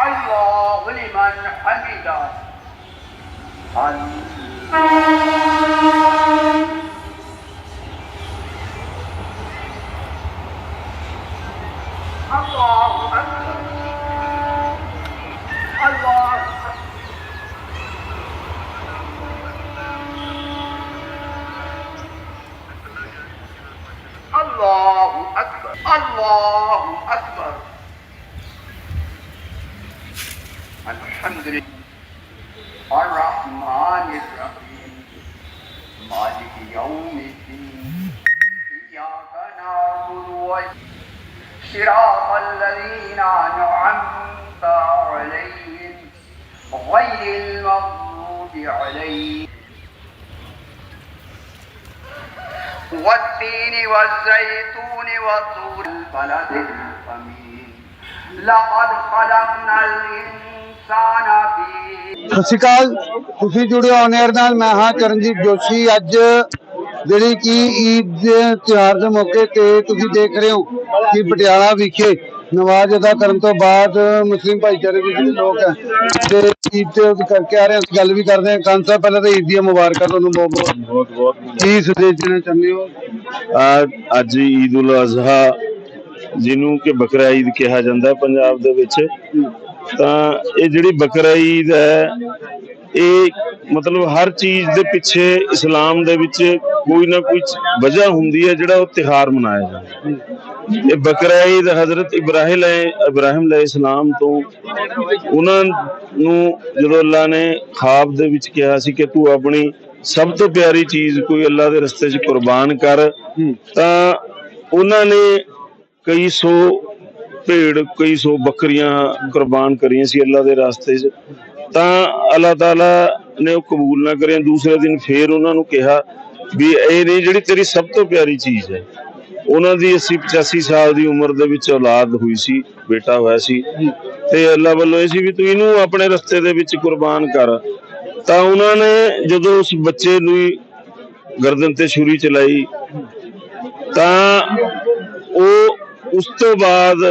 الله لمن حمده. والتين والزيتون وطول البلد الأمين لقد خلقنا الإنسان في ਸਤਿ ਸ਼੍ਰੀ ਅਕਾਲ ਤੁਸੀਂ ਜੁੜੇ ਹੋ ਨੇਰ ਨਾਲ ਮੈਂ ਹਾਂ ਚਰਨਜੀਤ ਜੋਸ਼ੀ ਅੱਜ ਜਿਹੜੀ ਕਿ ਈਦ ਦੇ ਤਿਉਹਾਰ ਦੇ ਮੌਕੇ ਤੇ ਤੁਸੀਂ ਦੇਖ ਰਹੇ ਹੋ ਕਿ ਪਟਿਆਲਾ ਵਿਖੇ ਨਮਾਜ਼ ਅਦਾ ਕਰਨ ਤੋਂ ਬਾਅਦ ਮੁਸਲਿਮ ਭਾਈਚਾਰੇ ਦੇ ਜਿਹੜੇ ਲੋਕ ਹੈ ਤੇ ਈਦ ਤੇ ਕਰਕੇ ਆ ਰਹੇ ਹਾਂ ਗੱਲ ਵੀ ਕਰਦੇ ਹਾਂ। ਖਾਨ ਸਾਹਿਬ ਪਹਿਲਾਂ ਤਾਂ ਈਦ ਦੀਆਂ ਮੁਬਾਰਕਾਂ ਤੁਹਾਨੂੰ ਬਹੁਤ ਬਹੁਤ। ਬਹੁਤ ਕੀ ਸੰਦੇਸ਼ ਦੇਣਾ ਚਾਹੁੰਦੇ ਹੋ? ਆ- ਅੱਜ ਈਦ ਉਲ ਅਜ਼ਹਾ ਜਿਹਨੂੰ ਕਿ ਬਕਰਾ ਈਦ ਕਿਹਾ ਜਾਂਦਾ ਹੈ ਪੰਜਾਬ ਦੇ ਵਿੱਚ। ਤਾਂ ਇਹ ਜਿਹੜੀ ਬਕਰਾ ਈਦ ਹੈ ਇਹ ਮਤਲਬ ਹਰ ਚੀਜ਼ ਦੇ ਪਿੱਛੇ ਇਸਲਾਮ ਦੇ ਵਿੱਚ ਕੋਈ ਨਾ ਕੋਈ ਵਜ੍ਹਾ ਹੁੰਦੀ ਹੈ ਜਿਹੜਾ ਉਹ ਤਿਹਾਰ ਮਨਾਇਆ ਜਾਂਦਾ ਇਹ ਬਕਰਾ ਈਦ ਹਜ਼ਰਤ ਇਬਰਾਹਿਮ ਇਬਰਾਹਿਮ ਅਲੈਹ ਇਸਲਾਮ ਤੋਂ ਉਹਨਾਂ ਨੂੰ ਜਦੋਂ ਅੱਲਾ ਨੇ ਖਾਬ ਦੇ ਵਿੱਚ ਕਿਹਾ ਸੀ ਕਿ ਤੂੰ ਆਪਣੀ ਸਭ ਤੋਂ ਪਿਆਰੀ ਚੀਜ਼ ਕੋਈ ਅੱਲਾ ਦੇ ਰਸਤੇ 'ਚ ਕੁਰਬਾਨ ਕਰ, ਤਾਂ ਉਹਨਾਂ ਨੇ ਕਈ ਸੌ ਭੇੜ ਕਈ ਸੌ ਬੱਕਰੀਆਂ ਕੁਰਬਾਨ ਕਰੀਆਂ ਸੀ ਅੱਲਾ ਦੇ ਰਸਤੇ 'ਚ। ਤਾਂ ਅੱਲਾਹ ਤਾਲਾ ਨੇ ਉਹ ਕਬੂਲ ਨਾ ਕਰਿਆ। ਦੂਸਰੇ ਦਿਨ ਫੇਰ ਉਹਨਾਂ ਨੂੰ ਕਿਹਾ ਵੀ ਇਹ ਨਹੀਂ, ਜਿਹੜੀ ਤੇਰੀ ਸਭ ਤੋਂ ਪਿਆਰੀ ਚੀਜ਼ ਹੈ। ਉਹਨਾਂ ਦੀ 80 85 ਸਾਲ ਦੀ ਉਮਰ ਦੇ ਵਿੱਚ ਔਲਾਦ ਹੋਈ ਸੀ, ਬੇਟਾ ਹੋਇਆ ਸੀ। ਤੇ ਅੱਲਾ ਵੱਲੋਂ ਇਹ ਸੀ ਵੀ ਤੂੰ ਇਹਨੂੰ ਆਪਣੇ ਰਸਤੇ ਦੇ ਵਿੱਚ ਕੁਰਬਾਨ ਕਰ। ਤਾਂ ਉਹਨਾਂ ਨੇ ਜਦੋਂ ਉਸ ਬੱਚੇ ਨੂੰ ਗਰਦਨ ਤੇ ਛੁਰੀ ਚਲਾਈ, ਤਾਂ ਉਹ ਉਸ ਤੋਂ ਬਾਅਦ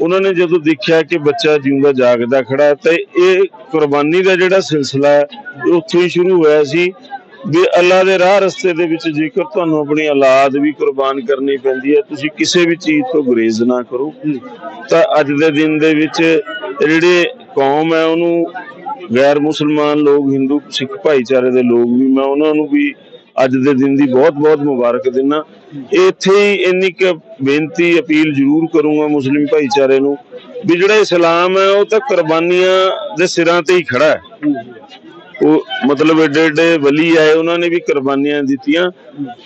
ਉਹਨਾਂ ਨੇ ਜਦੋਂ ਦੇਖਿਆ ਕਿ ਬੱਚਾ ਜਿਉਂਦਾ, ਜਾਗਦਾ ਖੜਾ ਤੇ ਇਹ ਕੁਰਬਾਨੀ ਦਾ ਜਿਹੜਾ ਸਿਲਸਿਲਾ ਹੈ, ਇਹ ਉੱਥੋਂ ਹੀ ਸ਼ੁਰੂ ਹੋਇਆ ਸੀ ਵੀ ਅੱਲਾ ਦੇ ਰਾਹ ਰਸਤੇ ਦੇ ਵਿੱਚ ਜੇਕਰ ਤੁਹਾਨੂੰ ਆਪਣੀ ਔਲਾਦ ਵੀ ਕੁਰਬਾਨ ਕਰਨੀ ਪੈਂਦੀ ਹੈ, ਤੁਸੀਂ ਕਿਸੇ ਵੀ ਚੀਜ਼ ਤੋਂ ਗੁਰੇਜ਼ ਨਾ ਕਰੋ। ਤਾਂ ਅੱਜ ਦੇ ਦਿਨ ਦੇ ਵਿੱਚ ਜਿਹੜੇ ਕੌਮ ਹੈ, ਉਹਨੂੰ ਗੈਰ ਮੁਸਲਮਾਨ ਲੋਕ, ਹਿੰਦੂ, ਸਿੱਖ ਭਾਈਚਾਰੇ ਦੇ ਲੋਕ ਵੀ, ਮੈਂ ਉਹਨਾਂ ਨੂੰ ਵੀ ਅੱਜ ਦੇ ਦਿਨ ਦੀ ਬਹੁਤ-ਬਹੁਤ ਮੁਬਾਰਕ ਦਿੰਦਾ ਇੱਥੇ ਹੀ ਇੰਨੀ ਕੁ ਬੇਨਤੀ, ਅਪੀਲ ਜ਼ਰੂਰ ਕਰੂੰਗਾ ਮੁਸਲਿਮ ਭਾਈਚਾਰੇ ਨੂੰ ਵੀ ਜਿਹੜਾ ਇਸਲਾਮ ਹੈ, ਉਹ ਤਾਂ ਕੁਰਬਾਨੀਆਂ ਦੇ ਸਿਰਾਂ ਤੇ ਹੀ ਖੜਾ ਹੈ। ਉਹ ਮਤਲਬ ਏਡੇ ਏਡੇ ਵਲੀ ਆਏ, ਉਹਨਾਂ ਨੇ ਵੀ ਕੁਰਬਾਨੀਆਂ ਦਿੱਤੀਆਂ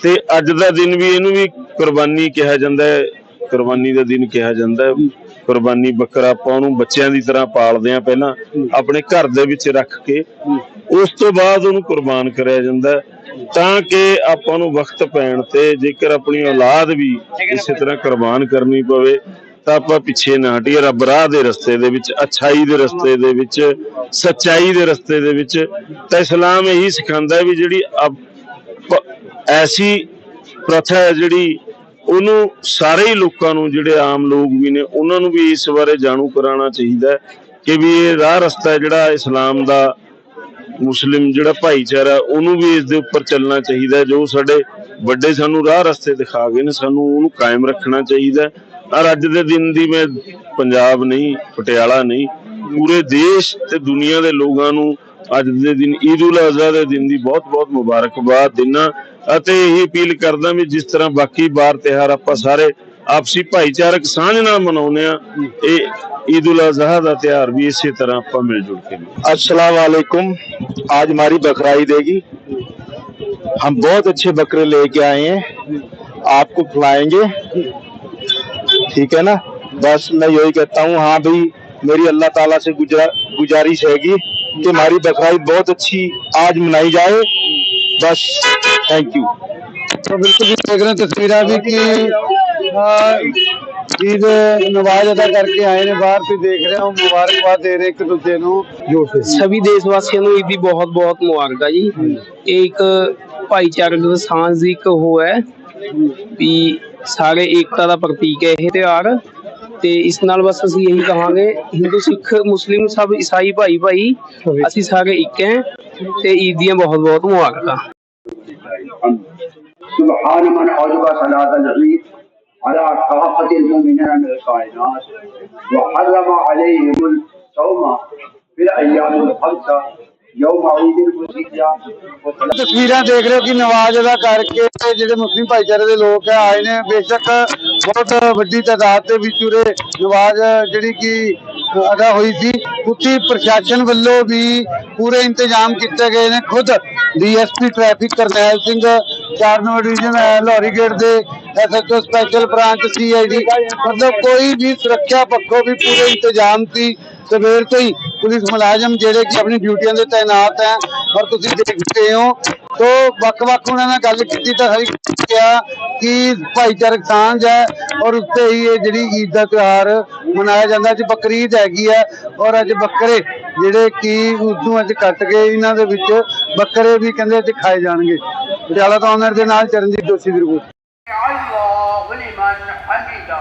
ਤੇ ਅੱਜ ਦਾ ਦਿਨ ਵੀ ਇਹਨੂੰ ਵੀ ਕੁਰਬਾਨੀ ਕਿਹਾ ਜਾਂਦਾ ਹੈ, ਕੁਰਬਾਨੀ ਦਾ ਦਿਨ ਕਿਹਾ ਜਾਂਦਾ ਹੈ। ਕੁਰਬਾਨੀ ਬੱਕਰਾ ਆਪਾਂ ਉਹਨੂੰ ਬੱਚਿਆਂ ਦੀ ਤਰ੍ਹਾਂ ਪਾਲਦੇ ਆ ਪਹਿਲਾਂ, ਆਪਣੇ ਘਰ ਦੇ ਵਿੱਚ ਰੱਖ ਕੇ, ਉਸ ਤੋਂ ਬਾਅਦ ਉਹਨੂੰ ਕੁਰਬਾਨ ਕਰਿਆ ਜਾਂਦਾ ਤਾਂ ਕਿ ਆਪਾਂ ਨੂੰ ਵਕਤ ਪੈਣ ਤੇ ਜੇਕਰ ਆਪਣੀ ਔਲਾਦ ਵੀ ਇਸੇ ਤਰ੍ਹਾਂ ਕੁਰਬਾਨ ਕਰਨੀ ਪਵੇ, ਤਾਂ ਆਪਾਂ ਪਿੱਛੇ ਨਾ ਹਟੀਏ। ਰੱਬ ਰਾਹ ਦੇ ਰਸਤੇ ਦੇ ਵਿੱਚ, ਅਛਾਈ ਦੇ ਰਸਤੇ ਦੇ ਵਿੱਚ, ਸੱਚਾਈ ਦੇ ਰਸਤੇ ਦੇ ਵਿੱਚ, ਤਾਂ ਇਸਲਾਮ ਇਹੀ ਸਿਖਾਉਂਦਾ ਵੀ ਜਿਹੜੀ ਐਸੀ ਪ੍ਰਥਾ ਹੈ ਜਿਹੜੀ ਉਹਨੂੰ ਸਾਰੇ ਹੀ ਲੋਕਾਂ ਨੂੰ, ਜਿਹੜੇ ਆਮ ਲੋਕ ਵੀ ਨੇ, ਉਹਨਾਂ ਨੂੰ ਵੀ ਇਸ ਬਾਰੇ ਜਾਣੂ ਕਰਾਉਣਾ ਚਾਹੀਦਾ ਕਿ ਵੀ ਇਹ ਰਾਹ ਰਸਤਾ ਜਿਹੜਾ ਇਸਲਾਮ ਦਾ ਮੁਸਲਿਮ ਜਿਹੜਾ ਭਾਈਚਾਰਾ, ਉਹਨੂੰ ਵੀ ਇਸ ਦੇ ਉੱਪਰ ਚੱਲਣਾ ਚਾਹੀਦਾ ਜੋ ਸਾਡੇ ਵੱਡੇ ਸਾਨੂੰ ਰਾਹ ਰਸਤੇ ਦਿਖਾ ਗਏ ਨੇ, ਸਾਨੂੰ ਉਹਨੂੰ ਕਾਇਮ ਰੱਖਣਾ ਚਾਹੀਦਾ ਔਰ ਅੱਜ ਦੇ ਦਿਨ ਦੀ ਮੈਂ ਪੰਜਾਬ ਨਹੀਂ, ਪਟਿਆਲਾ ਨਹੀਂ, ਪੂਰੇ ਦੇਸ਼ ਤੇ ਦੁਨੀਆ ਦੇ ਲੋਕਾਂ ਨੂੰ ਅੱਜ ਦੇ ਦਿਨ ਈਦ ਉਲ ਅਜ਼ਹਾ ਦੇ ਦਿਨ ਦੀ ਬਹੁਤ-ਬਹੁਤ ਮੁਬਾਰਕਬਾਦ ਦਿਨਾ। ਅਤੇ ਇਹ ਅਪੀਲ ਕਰਦਾ ਵੀ ਜਿਸ ਤਰ੍ਹਾਂ ਬਾਕੀ ਬਾਰ ਤਿਹਾਰ ਆਪਾਂ ਸਾਰੇ ਆਪਸੀ ਭਾਈਚਾਰਕ چارک ਨਾਲ ਮਨਾਉਂਦੇ ਆ ਇਹ عید الاضحیٰ کا تیوہار بھی اسی طرح آپ مل جل کے السلام علیکم آج ہماری بکرائی دے گی ہم بہت اچھے بکرے لے کے آئے ہیں آپ کو کھلائیں گے ٹھیک ہے نا بس میں یہی کہتا ہوں ہاں بھائی میری اللہ تعالیٰ سے گزارش ہے گی کہ ہماری بکرائی بہت اچھی آج منائی جائے بس تھینک یو تو بالکل بھی دیکھ رہے ہیں تصویر ابھی کہ ਸਭੀ ਦੇਸ਼ ਵਾਸੀਆਂ ਨੂੰ ਈਦ ਦੀ ਬਹੁਤ ਬਹੁਤ ਮੁਬਾਰਕਾਂ ਜੀ। ਇਹ ਇੱਕ ਭਾਈਚਾਰਕ ਸਾਂਝ ਦੀ ਇੱਕ ਹੈ ਵੀ ਸਾਰੇ ਏਕਤਾ ਦਾ ਪ੍ਰਤੀਕ ਹੈ ਇਹ ਤਿਉਹਾਰ। ਤੇ ਇਸ ਨਾਲ ਬਸ ਅਸੀਂ ਇਹੀ ਕਹਾਂਗੇ ਹਿੰਦੂ ਸਿੱਖ ਮੁਸਲਿਮ ਸਭ ਈਸਾਈ ਭਾਈ ਭਾਈ ਅਸੀਂ ਸਾਰੇ ਇੱਕ ਹੈ ਤੇ ਈਦ ਦੀਆਂ ਬਹੁਤ ਬਹੁਤ ਮੁਬਾਰਕਾਂ। ਸੁਭਾਨ ਮਨ ਔਜਬਾ ਸਲਾਤ ਅਲ على كافة المؤمنين من الكائنات وحرم عليهم الصوم في الأيام الخمسة يوم عيد الفطر وصلاة ਤਸਵੀਰਾਂ ਦੇਖ ਰਹੇ ਹੋ ਕਿ ਨਵਾਜ਼ ਅਦਾ ਕਰਕੇ ਤੇ ਜਿਹੜੇ ਮੁਸਲਿਮ ਭਾਈਚਾਰੇ ਦੇ ਲੋਕ ਆ ਆਏ ਨੇ ਬੇਸ਼ੱਕ ਬਹੁਤ ਵੱਡੀ ਤਾਦਾਦ ਦੇ ਵਿੱਚ ਉਰੇ ਨਵਾਜ਼ ਜਿਹੜੀ ਕਿ ਅਦਾ ਹੋਈ ਸੀ ਉੱਥੇ ਪ੍ਰਸ਼ਾਸਨ ਵੱਲੋਂ ਵੀ ਪੂਰੇ ਇੰਤਜ਼ਾਮ ਕੀਤੇ ਗਏ ਨੇ ਖੁਦ ਡੀਐਸਪੀ ਟ੍ਰੈਫਿਕ ਕਰਨੈਲ ਸਿੰਘ ਚਾਰ ਨੰਬਰ ਡਿਵੀਜ਼ਨ ਲਾਹੌਰੀ ਗੇਟ ਦੇ ਐਸਐਚਓ ਸਪੈਸ਼ਲ ਬ੍ਰਾਂਚ ਸੀਆਈਡੀ ਮਤਲਬ ਕੋਈ ਵੀ ਸੁਰੱਖਿਆ ਪੱਖੋਂ ਵੀ ਪੂਰੇ ਇੰਤਜ਼ਾਮ ਸੀ। ਸਵੇਰ ਤੋਂ ਹੀ ਪੁਲਿਸ ਮੁਲਾਜ਼ਮ ਜਿਹੜੇ ਕਿ ਆਪਣੀ ਡਿਊਟੀਆਂ ਦੇ ਤਾਇਨਾਤ ਹੈ, ਔਰ ਤੁਸੀਂ ਦੇਖਦੇ ਹੋ, ਤੋ ਵੱਖ-ਵੱਖ ਉਹਨਾਂ ਨਾਲ ਗੱਲ ਕੀਤੀ ਤਾਂ ਹਰੀ ਕਿਹਾ ਕਿ ਭਾਈਚਾਰਕ ਸਾਂਝ ਹੈ, ਔਰ ਉੱਤੇ ਹੀ ਇਹ ਜਿਹੜੀ ਈਦ ਦਾ ਤਿਉਹਾਰ ਮਨਾਇਆ ਜਾਂਦਾ, ਅੱਜ ਬਕਰੀਦ ਹੈਗੀ ਹੈ, ਔਰ ਅੱਜ ਬੱਕਰੇ ਜਿਹੜੇ ਕਿ ਉਦੋਂ ਅੱਜ ਕੱਟ ਗਏ ਇਹਨਾਂ ਦੇ ਵਿੱਚ ਬੱਕਰੇ ਵੀ ਕਹਿੰਦੇ ਅੱਜ ਖਾਏ ਜਾਣਗੇ। ਪਟਿਆਲਾ ਤੋਂ ਆਨਰ ਦੇ ਨਾਲ ਚਰਨਜੀਤ ਦੋਸ਼ੀ ਦੀ ਰਿਪੋਰਟ। ਅੱਲਾਹੁ ਲਿਮਨ ਹਮੀਦਾ।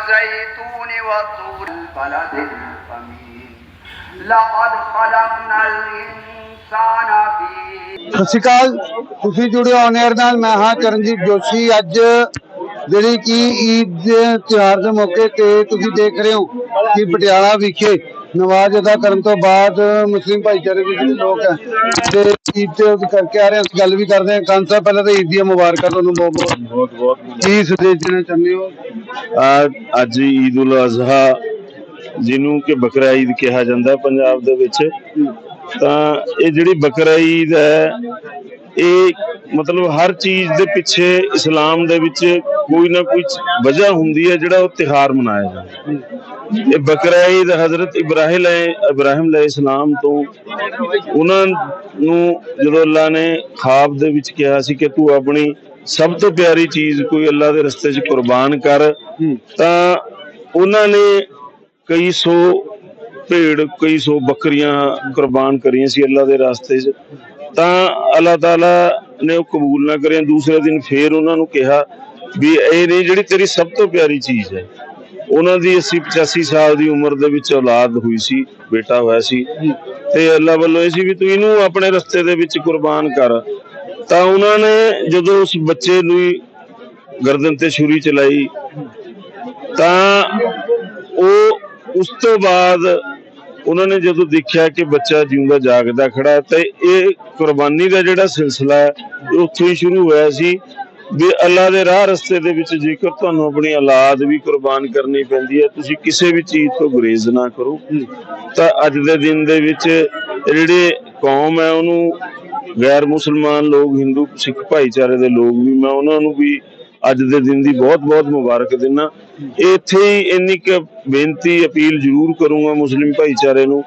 والزيتون وطور البلد الأمين لقد خلقنا الإنسان في ਸਤਿ ਸ਼੍ਰੀ ਅਕਾਲ ਤੁਸੀਂ ਜੁੜੇ ਹੋ ਨੇਰ ਨਾਲ ਮੈਂ ਹਾਂ ਚਰਨਜੀਤ ਜੋਸ਼ੀ ਅੱਜ ਜਿਹੜੀ ਕਿ ਈਦ ਦੇ ਤਿਉਹਾਰ ਦੇ ਮੌਕੇ ਤੇ ਤੁਸੀਂ ਦੇਖ ਰਹੇ ਹੋ ਕਿ ਪਟਿਆਲਾ ਵਿਖੇ ਨਮਾਜ਼ ਅਦਾ ਕਰਨ ਤੋਂ ਬਾਅਦ ਮੁਸਲਿਮ ਭਾਈਚਾਰੇ ਦੇ ਜਿਹੜੇ ਲੋਕ ਹੈ ਤੇ ਈਦ ਤੇ ਕਰਕੇ ਆ ਰਹੇ ਹਾਂ ਅਸੀਂ ਗੱਲ ਵੀ ਕਰਦੇ ਹਾਂ। ਖਾਨ ਸਾਹਿਬ ਪਹਿਲਾਂ ਤਾਂ ਈਦ ਦੀਆਂ ਮੁਬਾਰਕਾਂ ਤੁਹਾਨੂੰ ਬਹੁਤ ਬਹੁਤ। ਬਹੁਤ ਬਹੁਤ ਕੀ ਸੰਦੇਸ਼ ਦੇਣਾ ਚਾਹੁੰਦੇ ਹੋ? ਆ ਅੱਜ ਈਦ ਉਲ ਅਜ਼ਹਾ ਜਿਹਨੂੰ ਕਿ ਬਕਰਾ ਈਦ ਕਿਹਾ ਜਾਂਦਾ ਹੈ ਪੰਜਾਬ ਦੇ ਵਿੱਚ। ਤਾਂ ਇਹ ਜਿਹੜੀ ਬਕਰਾ ਈਦ ਹੈ ਇਹ ਮਤਲਬ ਹਰ ਚੀਜ਼ ਦੇ ਪਿੱਛੇ ਇਸਲਾਮ ਦੇ ਵਿੱਚ ਕੋਈ ਨਾ ਕੋਈ ਵਜ੍ਹਾ ਹੁੰਦੀ ਹੈ ਜਿਹੜਾ ਉਹ ਤਿਹਾਰ ਮਨਾਇਆ ਜਾਂਦਾ ਇਹ ਬਕਰਾ ਈਦ ਹਜ਼ਰਤ ਇਬਰਾਹਿਮ ਅਲੈਹ ਇਬਰਾਹਿਮ ਅਲੈਹ ਇਸਲਾਮ ਤੋਂ ਉਹਨਾਂ ਨੂੰ ਜਦੋਂ ਅੱਲਾ ਨੇ ਖਾਬ ਦੇ ਵਿੱਚ ਕਿਹਾ ਸੀ ਕਿ ਤੂੰ ਆਪਣੀ ਸਭ ਤੋਂ ਪਿਆਰੀ ਚੀਜ਼ ਕੋਈ ਅੱਲਾ ਦੇ ਰਸਤੇ 'ਚ ਕੁਰਬਾਨ ਕਰ, ਤਾਂ ਉਹਨਾਂ ਨੇ ਕਈ ਸੌ ਭੇਡ, ਕਈ ਸੌ ਬੱਕਰੀਆਂ ਕੁਰਬਾਨ ਕਰੀਆਂ ਸੀ ਅੱਲਾ ਦੇ ਰਸਤੇ 'ਚ। ਤਾਂ ਅੱਲਾਹ ਤਾਲਾ ਨੇ ਉਹ ਕਬੂਲ ਨਾ ਕਰਿਆ। ਦੂਸਰੇ ਦਿਨ ਫੇਰ ਉਹਨਾਂ ਨੂੰ ਕਿਹਾ ਵੀ ਇਹ ਨਹੀਂ ਜਿਹੜੀ ਤੇਰੀ ਸਭ ਤੋਂ ਪਿਆਰੀ ਚੀਜ਼ ਹੈ। ਉਹਨਾਂ ਦੀ 80 85 ਸਾਲ ਦੀ ਉਮਰ ਦੇ ਵਿੱਚ ਔਲਾਦ ਹੋਈ ਸੀ, ਬੇਟਾ ਹੋਇਆ ਸੀ। ਤੇ ਅੱਲਾ ਵੱਲੋਂ ਇਹ ਸੀ ਵੀ ਤੂੰ ਇਹਨੂੰ ਆਪਣੇ ਰਸਤੇ ਦੇ ਵਿੱਚ ਕੁਰਬਾਨ ਕਰ। ਤਾਂ ਉਹਨਾਂ ਨੇ ਜਦੋਂ ਉਸ ਬੱਚੇ ਨੂੰ ਗਰਦਨ ਤੇ ਛੁਰੀ ਚਲਾਈ, ਤਾਂ ਉਹ ਉਸ ਤੋਂ ਬਾਅਦ ਉਹਨਾਂ ਨੇ ਜਦੋਂ ਦੇਖਿਆ ਕਿ ਬੱਚਾ ਜਿਉਂਦਾ, ਜਾਗਦਾ ਖੜਾ, ਤੇ ਇਹ ਕੁਰਬਾਨੀ ਦਾ ਜਿਹੜਾ ਸਿਲਸਿਲਾ ਹੈ ਉੱਥੋਂ ਹੀ ਸ਼ੁਰੂ ਹੋਇਆ ਸੀ। ਵੀ ਅੱਲਾ ਦੇ ਰਾਹ ਰਸਤੇ ਦੇ ਵਿੱਚ ਜੇਕਰ ਤੁਹਾਨੂੰ ਆਪਣੀ ਔਲਾਦ ਵੀ ਕੁਰਬਾਨ ਕਰਨੀ ਪੈਂਦੀ ਹੈ, ਤੁਸੀਂ ਕਿਸੇ ਵੀ ਚੀਜ਼ ਤੋਂ ਗੁਰੇਜ਼ ਨਾ ਕਰੋ। ਤਾਂ ਅੱਜ ਦੇ ਦਿਨ ਦੇ ਵਿੱਚ ਜਿਹੜੇ ਕੌਮ ਹੈ, ਉਹਨੂੰ ਗੈਰ ਮੁਸਲਮਾਨ ਲੋਕ, ਹਿੰਦੂ, ਸਿੱਖ ਭਾਈਚਾਰੇ ਦੇ ਲੋਕ ਵੀ, ਮੈਂ ਉਹਨਾਂ ਨੂੰ ਵੀ ਅੱਜ ਦੇ ਦਿਨ ਦੀ ਬਹੁਤ ਬਹੁਤ ਮੁਬਾਰਕ ਦਿੰਦਾ। ਇੱਥੇ ਹੀ ਇੰਨੀ ਕੁ ਬੇਨਤੀ, ਅਪੀਲ ਜ਼ਰੂਰ ਕਰੂੰਗਾ ਮੁਸਲਿਮ ਭਾਈਚਾਰੇ ਨੂੰ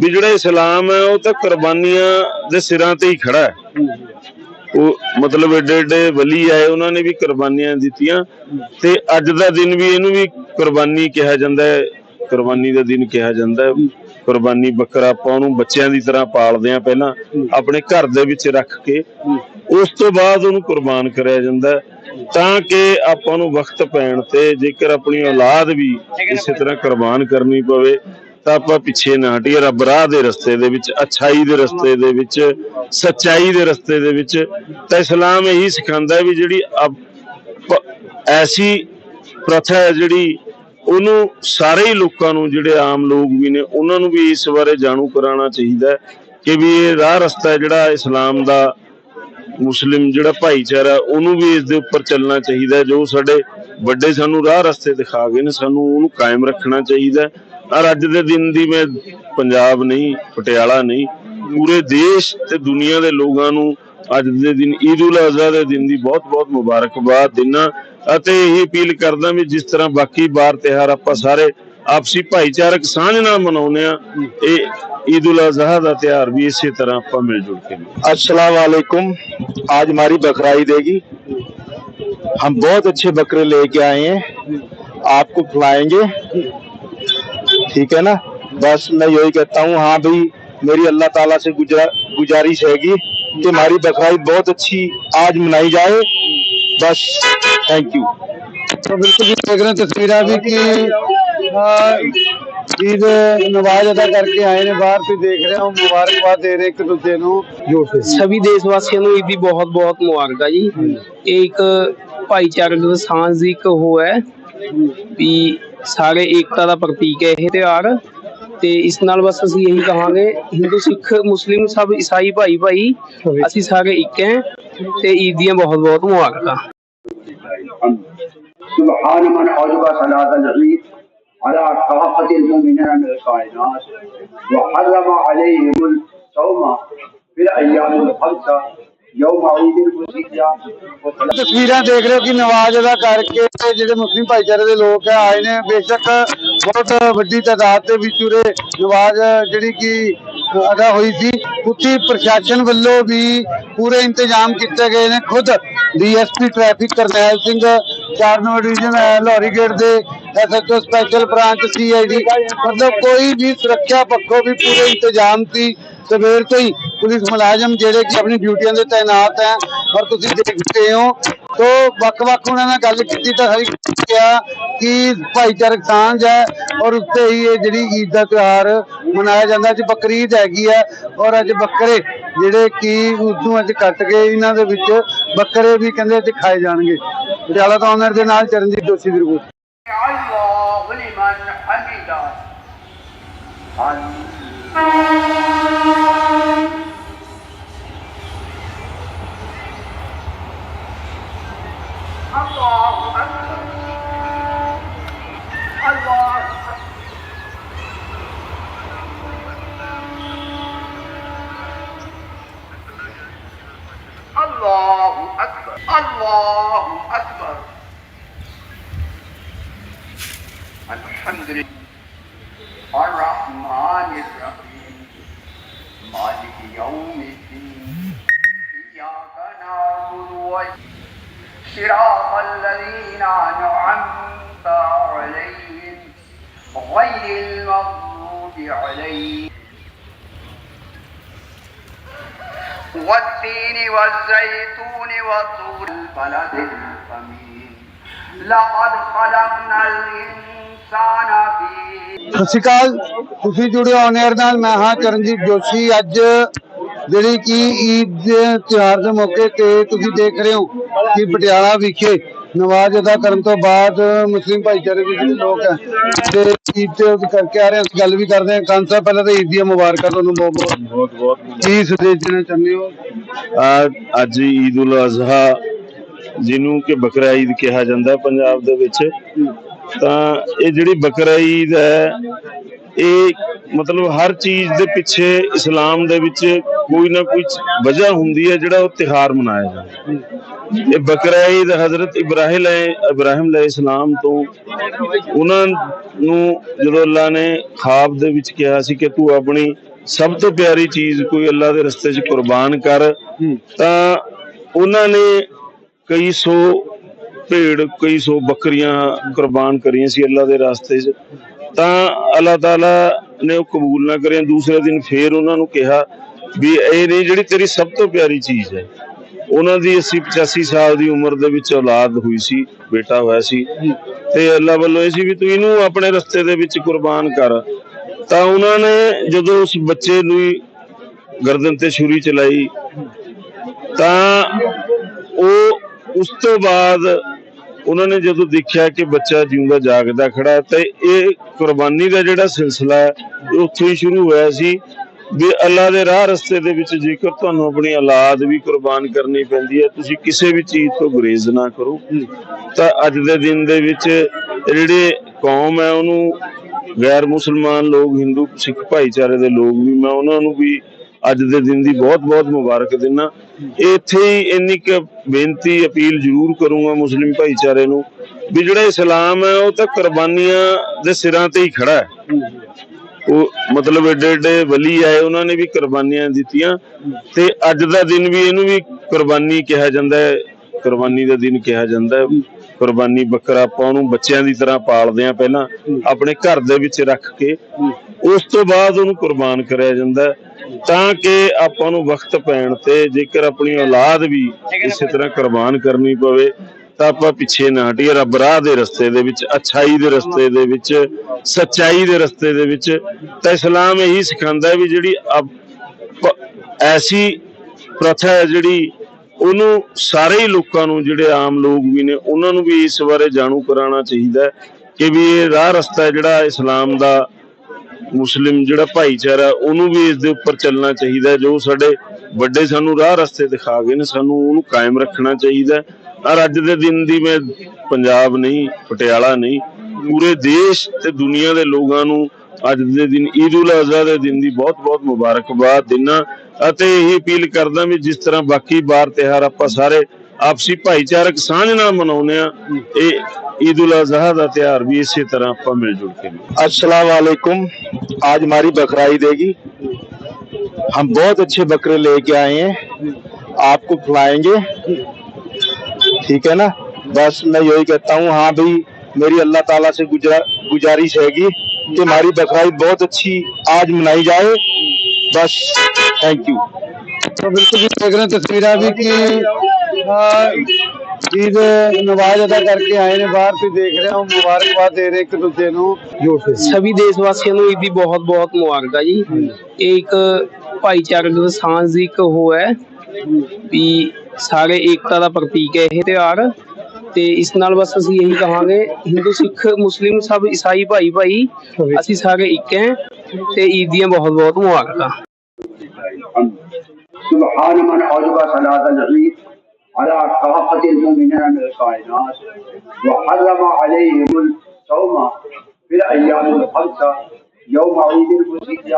ਵੀ ਜਿਹੜਾ ਇਸਲਾਮ ਹੈ, ਉਹ ਤਾਂ ਕੁਰਬਾਨੀਆਂ ਦੇ ਸਿਰਾਂ ਤੇ ਹੀ ਖੜਾ ਹੈ। ਉਹ ਮਤਲਬ ਏਡੇ ਏਡੇ ਵਲੀ ਆਏ, ਉਹਨਾਂ ਨੇ ਵੀ ਕੁਰਬਾਨੀਆਂ ਦਿੱਤੀਆਂ ਤੇ ਅੱਜ ਦਾ ਦਿਨ ਵੀ ਇਹਨੂੰ ਵੀ ਕੁਰਬਾਨੀ ਕਿਹਾ ਜਾਂਦਾ ਹੈ, ਕੁਰਬਾਨੀ ਦਾ ਦਿਨ ਕਿਹਾ ਜਾਂਦਾ ਹੈ। ਕੁਰਬਾਨੀ ਬੱਕਰਾ ਆਪਾਂ ਉਹਨੂੰ ਬੱਚਿਆਂ ਦੀ ਤਰ੍ਹਾਂ ਪਾਲਦੇ ਆ ਪਹਿਲਾਂ, ਆਪਣੇ ਘਰ ਦੇ ਵਿੱਚ ਰੱਖ ਕੇ, ਉਸ ਤੋਂ ਬਾਅਦ ਉਹਨੂੰ ਕੁਰਬਾਨ ਕਰਿਆ ਜਾਂਦਾ ਹੈ। ਤਾਂ ਕਿ ਆਪਾਂ ਨੂੰ ਵਕਤ ਪੈਣ ਤੇ ਜੇਕਰ ਆਪਣੀ ਔਲਾਦ ਵੀ ਇਸੇ ਤਰ੍ਹਾਂ ਕੁਰਬਾਨ ਕਰਨੀ ਪਵੇ, ਤਾਂ ਆਪਾਂ ਪਿੱਛੇ ਨਾ ਹਟੀਏ। ਰੱਬ ਰਾਹ ਦੇ ਰਸਤੇ ਦੇ ਵਿੱਚ, ਅਛਾਈ ਦੇ ਰਸਤੇ ਦੇ ਵਿੱਚ, ਸੱਚਾਈ ਦੇ ਰਸਤੇ ਦੇ ਵਿੱਚ, ਤਾਂ ਇਸਲਾਮ ਇਹੀ ਸਿਖਾਉਂਦਾ ਵੀ ਜਿਹੜੀ ਐਸੀ ਪ੍ਰਥਾ ਹੈ ਜਿਹੜੀ ਉਹਨੂੰ ਸਾਰੇ ਹੀ ਲੋਕਾਂ ਨੂੰ, ਜਿਹੜੇ ਆਮ ਲੋਕ ਵੀ ਨੇ, ਉਹਨਾਂ ਨੂੰ ਵੀ ਇਸ ਬਾਰੇ ਜਾਣੂ ਕਰਾਉਣਾ ਚਾਹੀਦਾ ਕਿ ਵੀ ਇਹ ਰਾਹ ਰਸਤਾ ਜਿਹੜਾ ਇਸਲਾਮ ਦਾ ਮੁਸਲਿਮ ਜਿਹੜਾ ਭਾਈਚਾਰਾ, ਉਹਨੂੰ ਵੀ ਇਸ ਦੇ ਉੱਪਰ ਚੱਲਣਾ ਚਾਹੀਦਾ ਜੋ ਸਾਡੇ ਵੱਡੇ ਸਾਨੂੰ ਰਾਹ ਰਸਤੇ ਦਿਖਾ ਗਏ ਨੇ, ਸਾਨੂੰ ਉਹਨੂੰ ਕਾਇਮ ਰੱਖਣਾ ਚਾਹੀਦਾ ਔਰ ਅੱਜ ਦੇ ਦਿਨ ਦੀ ਮੈਂ ਪੰਜਾਬ ਨਹੀਂ, ਪਟਿਆਲਾ ਨਹੀਂ, ਪੂਰੇ ਦੇਸ਼ ਤੇ ਦੁਨੀਆ ਦੇ ਲੋਕਾਂ ਨੂੰ ਅੱਜ ਦੇ ਦਿਨ ਈਦ ਉਲ ਅਜ਼ਹਾ ਦੇ ਦਿਨ ਦੀ ਬਹੁਤ-ਬਹੁਤ ਮੁਬਾਰਕਬਾਦ ਦਿਨਾਂ। ਅਤੇ ਇਹ ਅਪੀਲ ਕਰਦਾ ਵੀ ਜਿਸ ਤਰ੍ਹਾਂ ਬਾਕੀ ਬਾਰ ਤਿਹਾਰ ਆਪਾਂ ਸਾਰੇ ਆਪਸੀ چارک ਸਾਂਝ نہ ਮਨਾਉਂਦੇ ਆ عید الاضحیٰ کا تیوہار بھی اسی طرح آپ مل جڑ کے السلام علیکم آج ہماری بکرائی دے گی ہم بہت اچھے بکرے لے کے آئے ہیں آپ کو کھلائیں گے ٹھیک ہے نا بس میں یہی کہتا ہوں ہاں بھائی میری اللہ تعالیٰ سے گزارش ہے گی کہ ہماری بکرائی بہت اچھی آج منائی جائے بس تھینک یو تو بالکل بھی دیکھ رہے ہیں تصویر ابھی کی ਈਦ ਨਵਾਜ਼ ਅਦਾ ਕਰਕੇ ਆਏ ਨੇ ਬਾਹਰ ਤੁਸੀਂ ਦੇਖ ਰਹੇ ਹੋ ਮੁਬਾਰਕਬਾਦ ਦੇ ਰਹੇ ਇੱਕ ਦੂਜੇ ਨੂੰ ਸਭੀ ਦੇਸ਼ ਵਾਸੀਆਂ ਨੂੰ ਈਦ ਦੀ ਬਹੁਤ ਬਹੁਤ ਮੁਬਾਰਕਾਂ ਜੀ ਇਹ ਇੱਕ ਭਾਈਚਾਰਕ ਸਾਂਝ ਦੀ ਹੈ ਵੀ ਸਾਰੇ ਏਕਤਾ ਦਾ ਪ੍ਰਤੀਕ ਹੈ ਇਹ ਤਿਉਹਾਰ ਤੇ ਇਸ ਨਾਲ ਬਸ ਅਸੀਂ ਇਹੀ ਕਹਾਂਗੇ ਹਿੰਦੂ ਸਿੱਖ ਮੁਸਲਿਮ ਸਭ ਈਸਾਈ ਭਾਈ ਭਾਈ ਅਸੀਂ ਸਾਰੇ ਇੱਕ ਹੈ ਤੇ ਈਦ ਦੀਆਂ ਬਹੁਤ ਬਹੁਤ ਮੁਬਾਰਕਾਂ ਸੁਭਾਨ ਮਨ ਔਜਬਾ ਸਲਾਤ ਅਲ على كافة المؤمنين من الكائنات وحرم عليهم الصوم في الأيام الخمسة يوم عيد الفطر وصلاة ਤਸਵੀਰਾਂ ਦੇਖ ਰਹੇ ਹੋ ਕਿ ਨਵਾਜ਼ ਅਦਾ ਕਰਕੇ ਤੇ ਜਿਹੜੇ ਮੁਸਲਿਮ ਭਾਈਚਾਰੇ ਦੇ ਲੋਕ ਆ ਆਏ ਨੇ ਬੇਸ਼ੱਕ ਬਹੁਤ ਵੱਡੀ ਤਾਦਾਦ ਦੇ ਵਿੱਚ ਉਰੇ ਨਵਾਜ਼ ਜਿਹੜੀ ਕਿ ਅਦਾ ਹੋਈ ਸੀ ਉੱਥੇ ਪ੍ਰਸ਼ਾਸਨ ਵੱਲੋਂ ਵੀ ਪੂਰੇ ਇੰਤਜ਼ਾਮ ਕੀਤੇ ਗਏ ਨੇ ਖੁਦ ਡੀਐਸਪੀ ਟ੍ਰੈਫਿਕ ਕਰਨੈਲ ਸਿੰਘ ਚਾਰ ਨੰਬਰ ਡਿਵੀਜ਼ਨ ਲਾਹੌਰੀ ਗੇਟ ਦੇ ਐਸਐਚਓ ਸਪੈਸ਼ਲ ਬ੍ਰਾਂਚ ਸੀਆਈਡੀ ਮਤਲਬ ਕੋਈ ਵੀ ਸੁਰੱਖਿਆ ਪੱਖੋਂ ਵੀ ਪੂਰੇ ਇੰਤਜ਼ਾਮ ਸੀ। ਸਵੇਰ ਤੋਂ ਹੀ ਪੁਲਿਸ ਮੁਲਾਜ਼ਮ ਜਿਹੜੇ ਕਿ ਆਪਣੀ ਡਿਊਟੀਆਂ ਦੇ ਤਾਇਨਾਤ ਹੈ, ਔਰ ਤੁਸੀਂ ਦੇਖਦੇ ਹੋ। ਤੋ ਵੱਖ-ਵੱਖ ਉਹਨਾਂ ਨਾਲ ਗੱਲ ਕੀਤੀ ਤਾਂ ਹਰ ਕਿਹਾ ਕਿ ਭਾਈਚਾਰਕ ਸਾਂਝ ਹੈ, ਔਰ ਉੱਤੇ ਹੀ ਇਹ ਜਿਹੜੀ ਈਦ ਦਾ ਤਿਉਹਾਰ ਮਨਾਇਆ ਜਾਂਦਾ, ਅੱਜ ਬਕਰੀਦ ਹੈਗੀ ਹੈ, ਔਰ ਅੱਜ ਬੱਕਰੇ ਜਿਹੜੇ ਕਿ ਉਦੋਂ ਅੱਜ ਕੱਟ ਕੇ ਇਹਨਾਂ ਦੇ ਵਿੱਚ ਬੱਕਰੇ ਵੀ ਕਹਿੰਦੇ ਅੱਜ ਖਾਏ ਜਾਣਗੇ। ਪਟਿਆਲਾ ਤੋਂ ਆਨਰ ਦੇ ਨਾਲ ਚਰਨਜੀਤ ਜੋਸ਼ੀ ਦੀ ਰਿਪੋਰਟ। الله لمن حمده الله أكبر والزيتون وطول البلد الأمين لقد خلقنا الإنسان في ਸਤਿ ਸ਼੍ਰੀ ਅਕਾਲ ਤੁਸੀਂ ਜੁੜੇ ਹੋ ਨੇਰ ਨਾਲ ਮੈਂ ਹਾਂ ਚਰਨਜੀਤ ਜੋਸ਼ੀ ਅੱਜ ਜਿਹੜੀ ਕਿ ਈਦ ਦੇ ਤਿਉਹਾਰ ਦੇ ਮੌਕੇ ਤੇ ਤੁਸੀਂ ਦੇਖ ਰਹੇ ਹੋ ਕਿ ਪਟਿਆਲਾ ਵਿਖੇ ਨਮਾਜ਼ ਅਦਾ ਕਰਨ ਤੋਂ ਬਾਅਦ ਮੁਸਲਿਮ ਭਾਈਚਾਰੇ ਦੇ ਜਿਹੜੇ ਲੋਕ ਹੈ ਤੇ ਈਦ ਤੇ ਕਰਕੇ ਆ ਰਹੇ ਹਾਂ ਅਸੀਂ ਗੱਲ ਵੀ ਕਰਦੇ ਹਾਂ। ਖਾਨ ਸਾਹਿਬ ਪਹਿਲਾਂ ਤਾਂ ਈਦ ਦੀਆਂ ਮੁਬਾਰਕਾਂ ਤੁਹਾਨੂੰ ਬਹੁਤ ਬਹੁਤ। ਕੀ ਸੰਦੇਸ਼ ਦੇਣਾ ਚਾਹੁੰਦੇ ਹੋ? ਅੱਜ ਈਦ ਉਲ ਅਜ਼ਹਾ ਜਿਹਨੂੰ ਕਿ ਬਕਰਾ ਈਦ ਕਿਹਾ ਜਾਂਦਾ ਪੰਜਾਬ ਦੇ ਵਿੱਚ। ਤਾਂ ਇਹ ਜਿਹੜੀ ਬਕਰਾ ਈਦ ਹੈ, ਇਹ ਮਤਲਬ ਹਰ ਚੀਜ਼ ਦੇ ਪਿੱਛੇ ਇਸਲਾਮ ਦੇ ਵਿੱਚ ਕੋਈ ਨਾ ਕੋਈ ਵਜ੍ਹਾ ਹੁੰਦੀ ਹੈ ਜਿਹੜਾ ਉਹ ਤਿਹਾਰ ਮਨਾਇਆ ਜਾਂਦਾ ਇਹ ਬਕਰਾ ਹਜ਼ਰਤ ਇਬਰਾਹਿਮ ਅਲੈਹ ਇਬਰਾਹਿਮ ਅਲੈਹ ਇਸਲਾਮ ਤੋਂ ਉਹਨਾਂ ਨੂੰ ਜਦੋਂ ਅੱਲਾ ਨੇ ਖਾਬ ਦੇ ਵਿੱਚ ਕਿਹਾ ਸੀ ਕਿ ਤੂੰ ਆਪਣੀ ਸਭ ਤੋਂ ਪਿਆਰੀ ਚੀਜ਼ ਕੋਈ ਅੱਲਾ ਦੇ ਰਸਤੇ 'ਚ ਕੁਰਬਾਨ ਕਰ, ਤਾਂ ਉਹਨਾਂ ਨੇ ਕਈ ਸੌ ਭੇਡ ਕਈ ਸੋ ਬੱਕਰੀਆਂ ਕੁਰਬਾਨ ਕਰੀਆਂ ਸੀ ਅੱਲਾ ਦੇ ਰਸਤੇ 'ਚ। ਤਾਂ ਅੱਲਾਹ ਤਾਲਾ ਨੇ ਉਹ ਕਬੂਲ ਨਾ ਕਰਿਆ। ਦੂਸਰੇ ਦਿਨ ਫੇਰ ਉਹਨਾਂ ਨੂੰ ਕਿਹਾ ਵੀ ਇਹ ਨਹੀਂ ਜਿਹੜੀ ਤੇਰੀ ਸਭ ਤੋਂ ਪਿਆਰੀ ਚੀਜ਼ ਹੈ। ਉਹਨਾਂ ਦੀ 80 85 ਸਾਲ ਦੀ ਉਮਰ ਦੇ ਵਿੱਚ ਔਲਾਦ ਹੋਈ ਸੀ, ਬੇਟਾ ਹੋਇਆ ਸੀ। ਤੇ ਅੱਲਾ ਵੱਲੋਂ ਇਹ ਸੀ ਵੀ ਤੂੰ ਇਹਨੂੰ ਆਪਣੇ ਰਸਤੇ ਦੇ ਵਿੱਚ ਕੁਰਬਾਨ ਕਰ। ਤਾਂ ਉਹਨਾਂ ਨੇ ਜਦੋਂ ਉਸ ਬੱਚੇ ਨੂੰ ਗਰਦਨ ਤੇ ਛੁਰੀ ਚਲਾਈ, ਤਾਂ ਉਹ ਉਸ ਤੋਂ ਬਾਅਦ ਉਹਨਾਂ ਨੇ ਜਦੋਂ ਦੇਖਿਆ ਕਿ ਬੱਚਾ ਜਿਉਂਦਾ, ਜਾਗਦਾ ਖੜਾ ਤੇ ਇਹ ਕੁਰਬਾਨੀ ਦਾ ਜਿਹੜਾ ਸਿਲਸਿਲਾ ਹੈ ਉੱਥੋਂ ਹੀ ਸ਼ੁਰੂ ਹੋਇਆ ਸੀ ਵੀ ਅੱਲਾ ਦੇ ਰਾਹ ਰਸਤੇ ਦੇ ਵਿੱਚ ਜੇਕਰ ਤੁਹਾਨੂੰ ਆਪਣੀ ਔਲਾਦ ਵੀ ਕੁਰਬਾਨ ਕਰਨੀ ਪੈਂਦੀ ਹੈ, ਤੁਸੀਂ ਕਿਸੇ ਵੀ ਚੀਜ਼ ਤੋਂ ਗੁਰੇਜ਼ ਨਾ ਕਰੋ। ਤਾਂ ਅੱਜ ਦੇ ਦਿਨ ਦੇ ਵਿੱਚ ਜਿਹੜੇ ਕੌਮ ਹੈ, ਉਹਨੂੰ ਗੈਰ ਮੁਸਲਮਾਨ ਲੋਕ, ਹਿੰਦੂ, ਸਿੱਖ ਭਾਈਚਾਰੇ ਦੇ ਲੋਕ ਵੀ, ਮੈਂ ਉਹਨਾਂ ਨੂੰ ਵੀ ਅੱਜ ਦੇ ਦਿਨ ਦੀ ਬਹੁਤ-ਬਹੁਤ ਮੁਬਾਰਕ ਦਿੰਦਾ ਇੱਥੇ ਹੀ ਇੰਨੀ ਕੁ ਬੇਨਤੀ, ਅਪੀਲ ਜ਼ਰੂਰ ਕਰੂੰਗਾ ਮੁਸਲਿਮ ਭਾਈਚਾਰੇ ਨੂੰ ਵੀ ਜਿਹੜਾ ਇਸਲਾਮ ਹੈ, ਉਹ ਤਾਂ ਕੁਰਬਾਨੀਆਂ ਦੇ ਸਿਰਾਂ ਤੇ ਹੀ ਖੜਾ ਹੈ। ਉਹ ਮਤਲਬ ਏਡੇ ਏਡੇ ਵਲੀ ਆਏ, ਉਹਨਾਂ ਨੇ ਵੀ ਕੁਰਬਾਨੀਆਂ ਦਿੱਤੀਆਂ ਤੇ ਅੱਜ ਦਾ ਦਿਨ ਵੀ ਇਹਨੂੰ ਵੀ ਕੁਰਬਾਨੀ ਕਿਹਾ ਜਾਂਦਾ ਹੈ, ਕੁਰਬਾਨੀ ਦਾ ਦਿਨ ਕਿਹਾ ਜਾਂਦਾ ਹੈ। ਕੁਰਬਾਨੀ ਬੱਕਰਾ ਆਪਾਂ ਉਹਨੂੰ ਬੱਚਿਆਂ ਦੀ ਤਰ੍ਹਾਂ ਪਾਲਦੇ ਆ ਪਹਿਲਾਂ, ਆਪਣੇ ਘਰ ਦੇ ਵਿੱਚ ਰੱਖ ਕੇ, ਉਸ ਤੋਂ ਬਾਅਦ ਉਹਨੂੰ ਕੁਰਬਾਨ ਕਰਿਆ ਜਾਂਦਾ ਹੈ। ਤਾਂ ਕਿ ਆਪਾਂ ਨੂੰ ਵਕਤ ਪੈਣ ਤੇ ਜੇਕਰ ਆਪਣੀ ਔਲਾਦ ਵੀ ਇਸੇ ਤਰ੍ਹਾਂ ਕੁਰਬਾਨ ਕਰਨੀ ਪਵੇ, ਤਾਂ ਆਪਾਂ ਪਿੱਛੇ ਨਾ ਹਟੀਏ। ਰੱਬ ਰਾਹ ਦੇ ਰਸਤੇ ਦੇ ਵਿੱਚ, ਅਛਾਈ ਦੇ ਰਸਤੇ ਦੇ ਵਿੱਚ, ਸੱਚਾਈ ਦੇ ਰਸਤੇ ਦੇ ਵਿੱਚ, ਤਾਂ ਇਸਲਾਮ ਇਹੀ ਸਿਖਾਉਂਦਾ ਵੀ ਜਿਹੜੀ ਐਸੀ ਪ੍ਰਥਾ ਹੈ ਜਿਹੜੀ ਉਹਨੂੰ ਸਾਰੇ ਹੀ ਲੋਕਾਂ ਨੂੰ, ਜਿਹੜੇ ਆਮ ਲੋਕ ਵੀ ਨੇ, ਉਹਨਾਂ ਨੂੰ ਵੀ ਇਸ ਬਾਰੇ ਜਾਣੂ ਕਰਾਉਣਾ ਚਾਹੀਦਾ ਕਿ ਵੀ ਇਹ ਰਾਹ ਰਸਤਾ ਜਿਹੜਾ ਇਸਲਾਮ ਦਾ ਮੁਸਲਿਮ ਜਿਹੜਾ ਭਾਈਚਾਰਾ, ਉਹਨੂੰ ਵੀ ਇਸ ਦੇ ਉੱਪਰ ਚੱਲਣਾ ਚਾਹੀਦਾ ਜੋ ਸਾਡੇ ਵੱਡੇ ਸਾਨੂੰ ਰਾਹ ਰਸਤੇ ਦਿਖਾ ਗਏ ਨੇ, ਸਾਨੂੰ ਉਹਨੂੰ ਕਾਇਮ ਰੱਖਣਾ ਚਾਹੀਦਾ ਔਰ ਅੱਜ ਦੇ ਦਿਨ ਦੀ ਮੈਂ ਪੰਜਾਬ ਨਹੀਂ, ਪਟਿਆਲਾ ਨਹੀਂ, ਪੂਰੇ ਦੇਸ਼ ਤੇ ਦੁਨੀਆ ਦੇ ਲੋਕਾਂ ਨੂੰ ਅੱਜ ਦੇ ਦਿਨ, ਈਦ ਉਲ ਅਜ਼ਹਾ ਦੇ ਦਿਨ ਦੀ ਬਹੁਤ-ਬਹੁਤ ਮੁਬਾਰਕਬਾਦ ਦਿਨਾ ਅਤੇ ਇਹ ਅਪੀਲ ਕਰਦਾ ਵੀ ਜਿਸ ਤਰ੍ਹਾਂ ਬਾਕੀ ਬਾਰ ਤਿਹਾਰ ਆਪਾਂ ਸਾਰੇ ਆਪਸੀ چارک ਸਾਂਝ ਨਾਲ ਮਨਾਉਂਦੇ عید الاضحیٰ کا تہوار بھی اسی طرح آپ مل جڑ کے السلام علیکم آج ہماری بکرائی دے گی ہم بہت اچھے بکرے لے کے آئے ہیں آپ کو کھلائیں گے ٹھیک ہے نا بس میں یہی کہتا ہوں ہاں بھائی میری اللہ تعالیٰ سے گزارش ہے گی کہ ہماری بکرائی بہت اچھی آج منائی جائے بس تھینک یو بالکل تصویر ਸਭੀ ਦੇਸ਼ ਵਾਸੀਆਂ ਨੂੰ ਈਦ ਦੀ ਬਹੁਤ ਬਹੁਤ ਮੁਬਾਰਕਾਂ ਜੀ। ਇਹ ਇੱਕ ਭਾਈਚਾਰਕ ਸਾਂਝ ਹੋ ਹੈ ਵੀ ਸਾਰੇ ਏਕਤਾ ਦਾ ਪ੍ਰਤੀਕ ਹੈ ਇਹ ਤਿਉਹਾਰ। ਤੇ ਇਸ ਨਾਲ ਬਸ ਅਸੀਂ ਇਹੀ ਕਹਾਂਗੇ ਹਿੰਦੂ ਸਿੱਖ ਮੁਸਲਿਮ ਸਭ ਈਸਾਈ ਭਾਈ ਭਾਈ ਅਸੀਂ ਸਾਰੇ ਇੱਕ ਹੈ ਤੇ ਈਦ ਦੀਆਂ ਬਹੁਤ ਬਹੁਤ ਮੁਬਾਰਕਾਂ। ਸੁਭਾਨ ਮਨ ਔਜਬਾ ਸਲਾਤ ਅਲ على كافة المؤمنين من الكائنات وحرم عليهم الصوم في الأيام الخمسة يوم عيد الفطر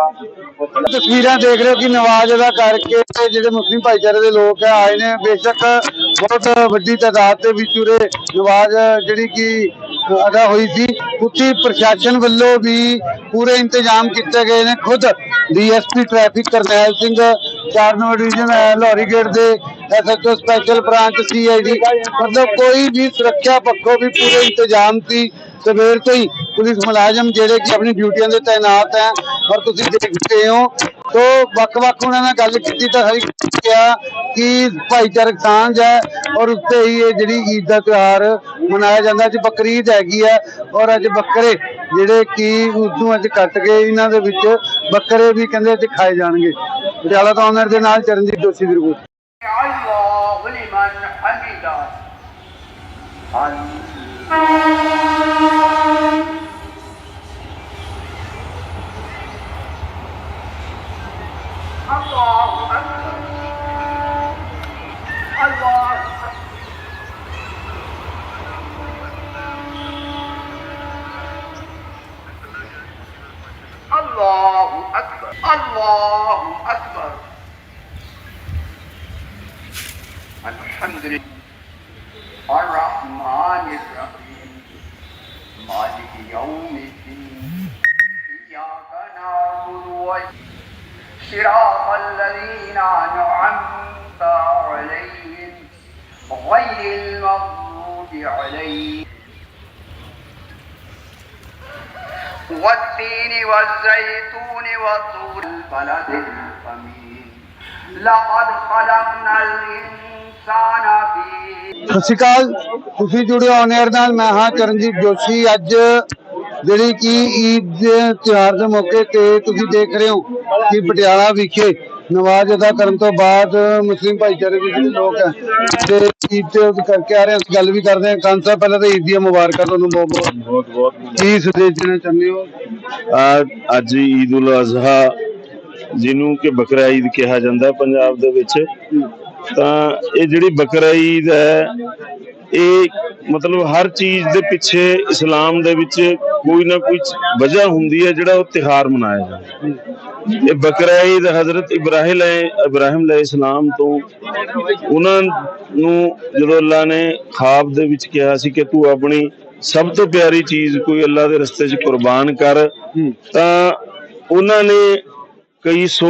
وصلاة ਤਸਵੀਰਾਂ ਦੇਖ ਰਹੇ ਹੋ ਕਿ ਨਵਾਜ਼ ਅਦਾ ਕਰਕੇ ਤੇ ਜਿਹੜੇ ਮੁਸਲਿਮ ਭਾਈਚਾਰੇ ਦੇ ਲੋਕ ਹੈ ਆਏ ਨੇ ਬੇਸ਼ੱਕ ਬਹੁਤ ਵੱਡੀ ਤਾਦਾਦ ਦੇ ਵਿੱਚ ਉਰੇ ਨਵਾਜ਼ ਜਿਹੜੀ ਕਿ ਅਦਾ ਹੋਈ ਸੀ ਉੱਥੇ ਪ੍ਰਸ਼ਾਸਨ ਵੱਲੋਂ ਵੀ ਪੂਰੇ ਇੰਤਜ਼ਾਮ ਕੀਤੇ ਗਏ ਨੇ ਖੁਦ ਡੀਐਸਪੀ ਟ੍ਰੈਫਿਕ ਕਰਨੈਲ ਸਿੰਘ ਚਾਰ ਨੰਬਰ ਡਿਵੀਜ਼ਨ ਹੈ ਲਾਹੌਰੀ ਗੇਟ ਦੇ ਐਸਐਚਓ ਸਪੈਸ਼ਲ ਬ੍ਰਾਂਚ ਸੀਆਈਡੀ ਮਤਲਬ ਕੋਈ ਵੀ ਸੁਰੱਖਿਆ ਪੱਖੋਂ ਵੀ ਪੂਰੇ ਇੰਤਜ਼ਾਮ ਸੀ, ਸਵੇਰ ਤੋਂ ਹੀ ਪੁਲਿਸ ਮੁਲਾਜ਼ਮ ਜਿਹੜੇ ਕਿ ਆਪਣੀ ਡਿਊਟੀਆਂ ਦੇ ਤਾਇਨਾਤ ਹੈ ਔਰ ਤੁਸੀਂ ਦੇਖਦੇ ਹੋ। ਤੋ ਵੱਖ-ਵੱਖ ਉਹਨਾਂ ਨਾਲ ਗੱਲ ਕੀਤੀ ਤਾਂ ਹਰ ਕਿਹਾ ਕਿ ਭਾਈਚਾਰਕ ਸਾਂਝ ਹੈ ਔਰ ਉੱਤੇ ਹੀ ਇਹ ਜਿਹੜੀ ਈਦ ਦਾ ਤਿਉਹਾਰ ਮਨਾਇਆ ਜਾਂਦਾ, ਅੱਜ ਬਕਰੀਦ ਹੈਗੀ ਹੈ ਔਰ ਅੱਜ ਬੱਕਰੇ ਜਿਹੜੇ ਕਿ ਉਦੋਂ ਅੱਜ ਕੱਟ ਕੇ ਇਹਨਾਂ ਦੇ ਵਿੱਚ ਬੱਕਰੇ ਵੀ ਕਹਿੰਦੇ ਅੱਜ ਖਾਏ ਜਾਣਗੇ। ਪਟਿਆਲਾ ਤੋਂ ਆਨਰ ਦੇ ਨਾਲ ਚਰਨਜੀਤ ਦੋਸ਼ੀ ਦੀ ਰਿਪੋਰਟ। الله أكبر الله والزيتون وطول البلد الأمين لقد خلقنا الإنسان في ਸਤਿ ਸ਼੍ਰੀ ਅਕਾਲ ਤੁਸੀਂ ਜੁੜੇ ਹੋ ਨੇਰ ਨਾਲ ਮੈਂ ਹਾਂ ਚਰਨਜੀਤ ਜੋਸ਼ੀ ਅੱਜ ਜਿਹੜੀ ਕਿ ਈਦ ਦੇ ਤਿਉਹਾਰ ਦੇ ਮੌਕੇ ਤੇ ਤੁਸੀਂ ਦੇਖ ਰਹੇ ਹੋ ਕਿ ਪਟਿਆਲਾ ਵਿਖੇ ਨਮਾਜ਼ ਅਦਾ ਕਰਨ ਤੋਂ ਬਾਅਦ ਮੁਸਲਿਮ ਭਾਈਚਾਰੇ ਦੇ ਜਿਹੜੇ ਲੋਕ ਹੈ ਤੇ ਈਦ ਤੇ ਕਰਕੇ ਆ ਰਹੇ ਹਾਂ ਗੱਲ ਵੀ ਕਰਦੇ ਹਾਂ ਖਾਨ ਸਾਹਿਬ ਪਹਿਲਾਂ ਤਾਂ ਈਦ ਦੀਆਂ ਮੁਬਾਰਕਾਂ ਤੁਹਾਨੂੰ ਬਹੁਤ ਬਹੁਤ। ਕੀ ਸੰਦੇਸ਼ ਦੇਣਾ ਚਾਹੁੰਦੇ ਹੋ? ਆ- ਅੱਜ ਈਦ ਉਲ ਅਜ਼ਹਾ ਜਿਹਨੂੰ ਕਿ ਬਕਰਾ ਈਦ ਕਿਹਾ ਜਾਂਦਾ ਪੰਜਾਬ ਦੇ ਵਿੱਚ। ਤਾਂ ਇਹ ਜਿਹੜੀ ਬਕਰਾ ਈਦ ਹੈ ਇਹ ਮਤਲਬ ਹਰ ਚੀਜ਼ ਦੇ ਪਿੱਛੇ ਇਸਲਾਮ ਦੇ ਵਿੱਚ ਕੋਈ ਨਾ ਕੋਈ ਵਜ੍ਹਾ ਹੁੰਦੀ ਹੈ ਜਿਹੜਾ ਉਹ ਤਿਹਾਰ ਮਨਾਇਆ ਜਾਂਦਾ ਇਹ ਬਕਰਾ ਈਦ ਹਜ਼ਰਤ ਇਬਰਾਹਿਮ ਇਬਰਾਹਿਮ ਅਲੈਹ ਇਸਲਾਮ ਤੋਂ ਉਹਨਾਂ ਨੂੰ ਜਦੋਂ ਅੱਲਾ ਨੇ ਖਾਬ ਦੇ ਵਿੱਚ ਕਿਹਾ ਸੀ ਕਿ ਤੂੰ ਆਪਣੀ ਸਭ ਤੋਂ ਪਿਆਰੀ ਚੀਜ਼ ਕੋਈ ਅੱਲਾ ਦੇ ਰਸਤੇ 'ਚ ਕੁਰਬਾਨ ਕਰ, ਤਾਂ ਉਹਨਾਂ ਨੇ ਕਈ ਸੌ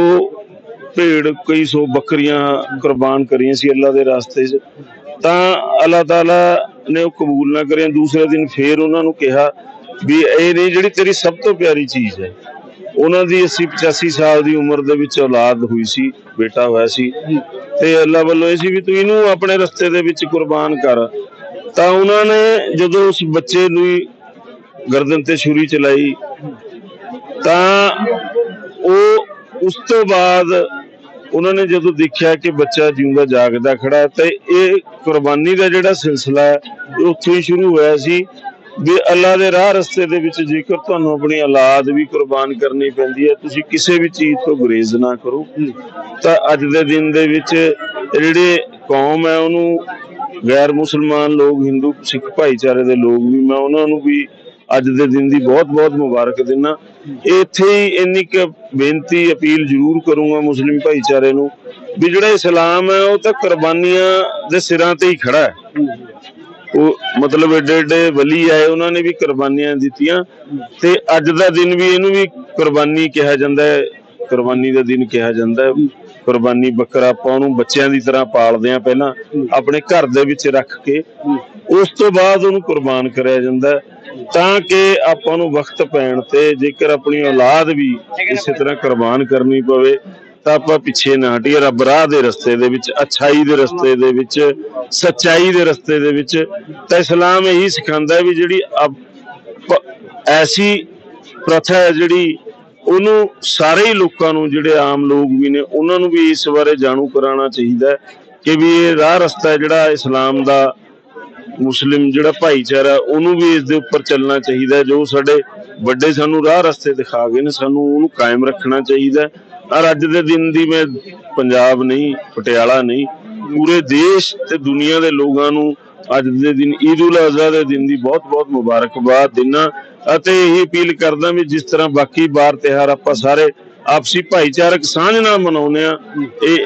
ਭੇੜ ਕਈ ਸੌ ਬੱਕਰੀਆਂ ਕੁਰਬਾਨ ਕਰੀਆਂ ਸੀ ਅੱਲਾ ਦੇ ਰਸਤੇ 'ਚ। ਤਾਂ ਅੱਲਾਹ ਤਾਲਾ ਨੇ ਉਹ ਕਬੂਲ ਨਾ ਕਰਿਆ। ਦੂਸਰੇ ਦਿਨ ਫੇਰ ਉਹਨਾਂ ਨੂੰ ਕਿਹਾ ਵੀ ਇਹ ਨਹੀਂ ਜਿਹੜੀ ਤੇਰੀ ਸਭ ਤੋਂ ਪਿਆਰੀ ਚੀਜ਼ ਹੈ। ਉਹਨਾਂ ਦੀ 80 85 ਸਾਲ ਦੀ ਉਮਰ ਦੇ ਵਿੱਚ ਔਲਾਦ ਹੋਈ ਸੀ, ਬੇਟਾ ਹੋਇਆ ਸੀ। ਤੇ ਅੱਲਾ ਵੱਲੋਂ ਇਹ ਸੀ ਵੀ ਤੂੰ ਇਹਨੂੰ ਆਪਣੇ ਰਸਤੇ ਦੇ ਵਿੱਚ ਕੁਰਬਾਨ ਕਰ। ਤਾਂ ਉਹਨਾਂ ਨੇ ਜਦੋਂ ਉਸ ਬੱਚੇ ਨੂੰ ਗਰਦਨ ਤੇ ਛੁਰੀ ਚਲਾਈ, ਤਾਂ ਉਹ ਉਸ ਤੋਂ ਬਾਅਦ ਉਹਨਾਂ ਨੇ ਜਦੋਂ ਦੇਖਿਆ ਕਿ ਬੱਚਾ ਜਿਉਂਦਾ, ਜਾਗਦਾ ਖੜਾ ਤੇ ਇਹ ਕੁਰਬਾਨੀ ਦਾ ਜਿਹੜਾ ਸਿਲਸਿਲਾ ਹੈ ਉੱਥੋਂ ਹੀ ਸ਼ੁਰੂ ਹੋਇਆ ਸੀ ਵੀ ਅੱਲਾ ਦੇ ਰਾਹ ਰਸਤੇ ਦੇ ਵਿੱਚ ਜੇਕਰ ਤੁਹਾਨੂੰ ਆਪਣੀ ਔਲਾਦ ਵੀ ਕੁਰਬਾਨ ਕਰਨੀ ਪੈਂਦੀ ਹੈ, ਤੁਸੀਂ ਕਿਸੇ ਵੀ ਚੀਜ਼ ਤੋਂ ਗੁਰੇਜ਼ ਨਾ ਕਰੋ। ਤਾਂ ਅੱਜ ਦੇ ਦਿਨ ਦੇ ਵਿੱਚ ਜਿਹੜੇ ਕੌਮ ਹੈ, ਉਹਨੂੰ ਗੈਰ ਮੁਸਲਮਾਨ ਲੋਕ, ਹਿੰਦੂ, ਸਿੱਖ ਭਾਈਚਾਰੇ ਦੇ ਲੋਕ ਵੀ, ਮੈਂ ਉਹਨਾਂ ਨੂੰ ਵੀ ਅੱਜ ਦੇ ਦਿਨ ਦੀ ਬਹੁਤ-ਬਹੁਤ ਮੁਬਾਰਕ ਦਿੰਦਾ। ਇੱਥੇ ਹੀ ਇੰਨੀ ਕੁ ਬੇਨਤੀ, ਅਪੀਲ ਜ਼ਰੂਰ ਕਰੂੰਗਾ ਮੁਸਲਿਮ ਭਾਈਚਾਰੇ ਨੂੰ ਵੀ ਜਿਹੜਾ ਇਸਲਾਮ ਹੈ, ਉਹ ਤਾਂ ਕੁਰਬਾਨੀਆਂ ਦੇ ਸਿਰਾਂ ਤੇ ਹੀ ਖੜਾ ਹੈ। ਉਹ ਮਤਲਬ ਏਡੇ ਏਡੇ ਵਲੀ ਆਏ, ਉਹਨਾਂ ਨੇ ਵੀ ਕੁਰਬਾਨੀਆਂ ਦਿੱਤੀਆਂ ਤੇ ਅੱਜ ਦਾ ਦਿਨ ਵੀ ਇਹਨੂੰ ਵੀ ਕੁਰਬਾਨੀ ਕਿਹਾ ਜਾਂਦਾ ਹੈ, ਕੁਰਬਾਨੀ ਦਾ ਦਿਨ ਕਿਹਾ ਜਾਂਦਾ ਹੈ। ਕੁਰਬਾਨੀ ਬੱਕਰਾ ਆਪਾਂ ਉਹਨੂੰ ਬੱਚਿਆਂ ਦੀ ਤਰ੍ਹਾਂ ਪਾਲਦੇ ਆ ਪਹਿਲਾਂ, ਆਪਣੇ ਘਰ ਦੇ ਵਿੱਚ ਰੱਖ ਕੇ, ਉਸ ਤੋਂ ਬਾਅਦ ਉਹਨੂੰ ਕੁਰਬਾਨ ਕਰਿਆ ਜਾਂਦਾ ਹੈ। ਤਾਂ ਕਿ ਆਪਾਂ ਨੂੰ ਵਕਤ ਪੈਣ ਤੇ ਜੇਕਰ ਆਪਣੀ ਔਲਾਦ ਵੀ ਇਸੇ ਤਰ੍ਹਾਂ ਕੁਰਬਾਨ ਕਰਨੀ ਪਵੇ, ਤਾਂ ਆਪਾਂ ਪਿੱਛੇ ਨਾ ਹਟੀਏ। ਰੱਬ ਰਾਹ ਦੇ ਰਸਤੇ ਦੇ ਵਿੱਚ, ਅਛਾਈ ਦੇ ਰਸਤੇ ਦੇ ਵਿੱਚ, ਸੱਚਾਈ ਦੇ ਰਸਤੇ ਦੇ ਵਿੱਚ, ਤਾਂ ਇਸਲਾਮ ਇਹੀ ਸਿਖਾਉਂਦਾ ਵੀ ਜਿਹੜੀ ਐਸੀ ਪ੍ਰਥਾ ਹੈ ਜਿਹੜੀ ਉਹਨੂੰ ਸਾਰੇ ਹੀ ਲੋਕਾਂ ਨੂੰ, ਜਿਹੜੇ ਆਮ ਲੋਕ ਵੀ ਨੇ, ਉਹਨਾਂ ਨੂੰ ਵੀ ਇਸ ਬਾਰੇ ਜਾਣੂ ਕਰਾਉਣਾ ਚਾਹੀਦਾ ਕਿ ਵੀ ਇਹ ਰਾਹ ਰਸਤਾ ਜਿਹੜਾ ਇਸਲਾਮ ਦਾ ਮੁਸਲਿਮ ਜਿਹੜਾ ਭਾਈਚਾਰਾ, ਉਹਨੂੰ ਵੀ ਇਸ ਦੇ ਉੱਪਰ ਚੱਲਣਾ ਚਾਹੀਦਾ ਜੋ ਸਾਡੇ ਵੱਡੇ ਸਾਨੂੰ ਰਾਹ ਰਸਤੇ ਦਿਖਾ ਗਏ ਨੇ, ਸਾਨੂੰ ਉਹਨੂੰ ਕਾਇਮ ਰੱਖਣਾ ਚਾਹੀਦਾ ਔਰ ਅੱਜ ਦੇ ਦਿਨ ਦੀ ਮੈਂ ਪੰਜਾਬ ਨਹੀਂ, ਪਟਿਆਲਾ ਨਹੀਂ, ਪੂਰੇ ਦੇਸ਼ ਤੇ ਦੁਨੀਆ ਦੇ ਲੋਕਾਂ ਨੂੰ ਅੱਜ ਦੇ ਦਿਨ ਈਦ ਉਲ ਅਜ਼ਹਾ ਦੇ ਦਿਨ ਦੀ ਬਹੁਤ-ਬਹੁਤ ਮੁਬਾਰਕਬਾਦ ਦਿਨਾ। ਅਤੇ ਇਹ ਅਪੀਲ ਕਰਦਾ ਵੀ ਜਿਸ ਤਰ੍ਹਾਂ ਬਾਕੀ ਬਾਰ ਤਿਹਾਰ ਆਪਾਂ ਸਾਰੇ ਆਪਸੀ پائی چارک ਨਾਲ ਮਨਾਉਂਦੇ ਆ ਇਹ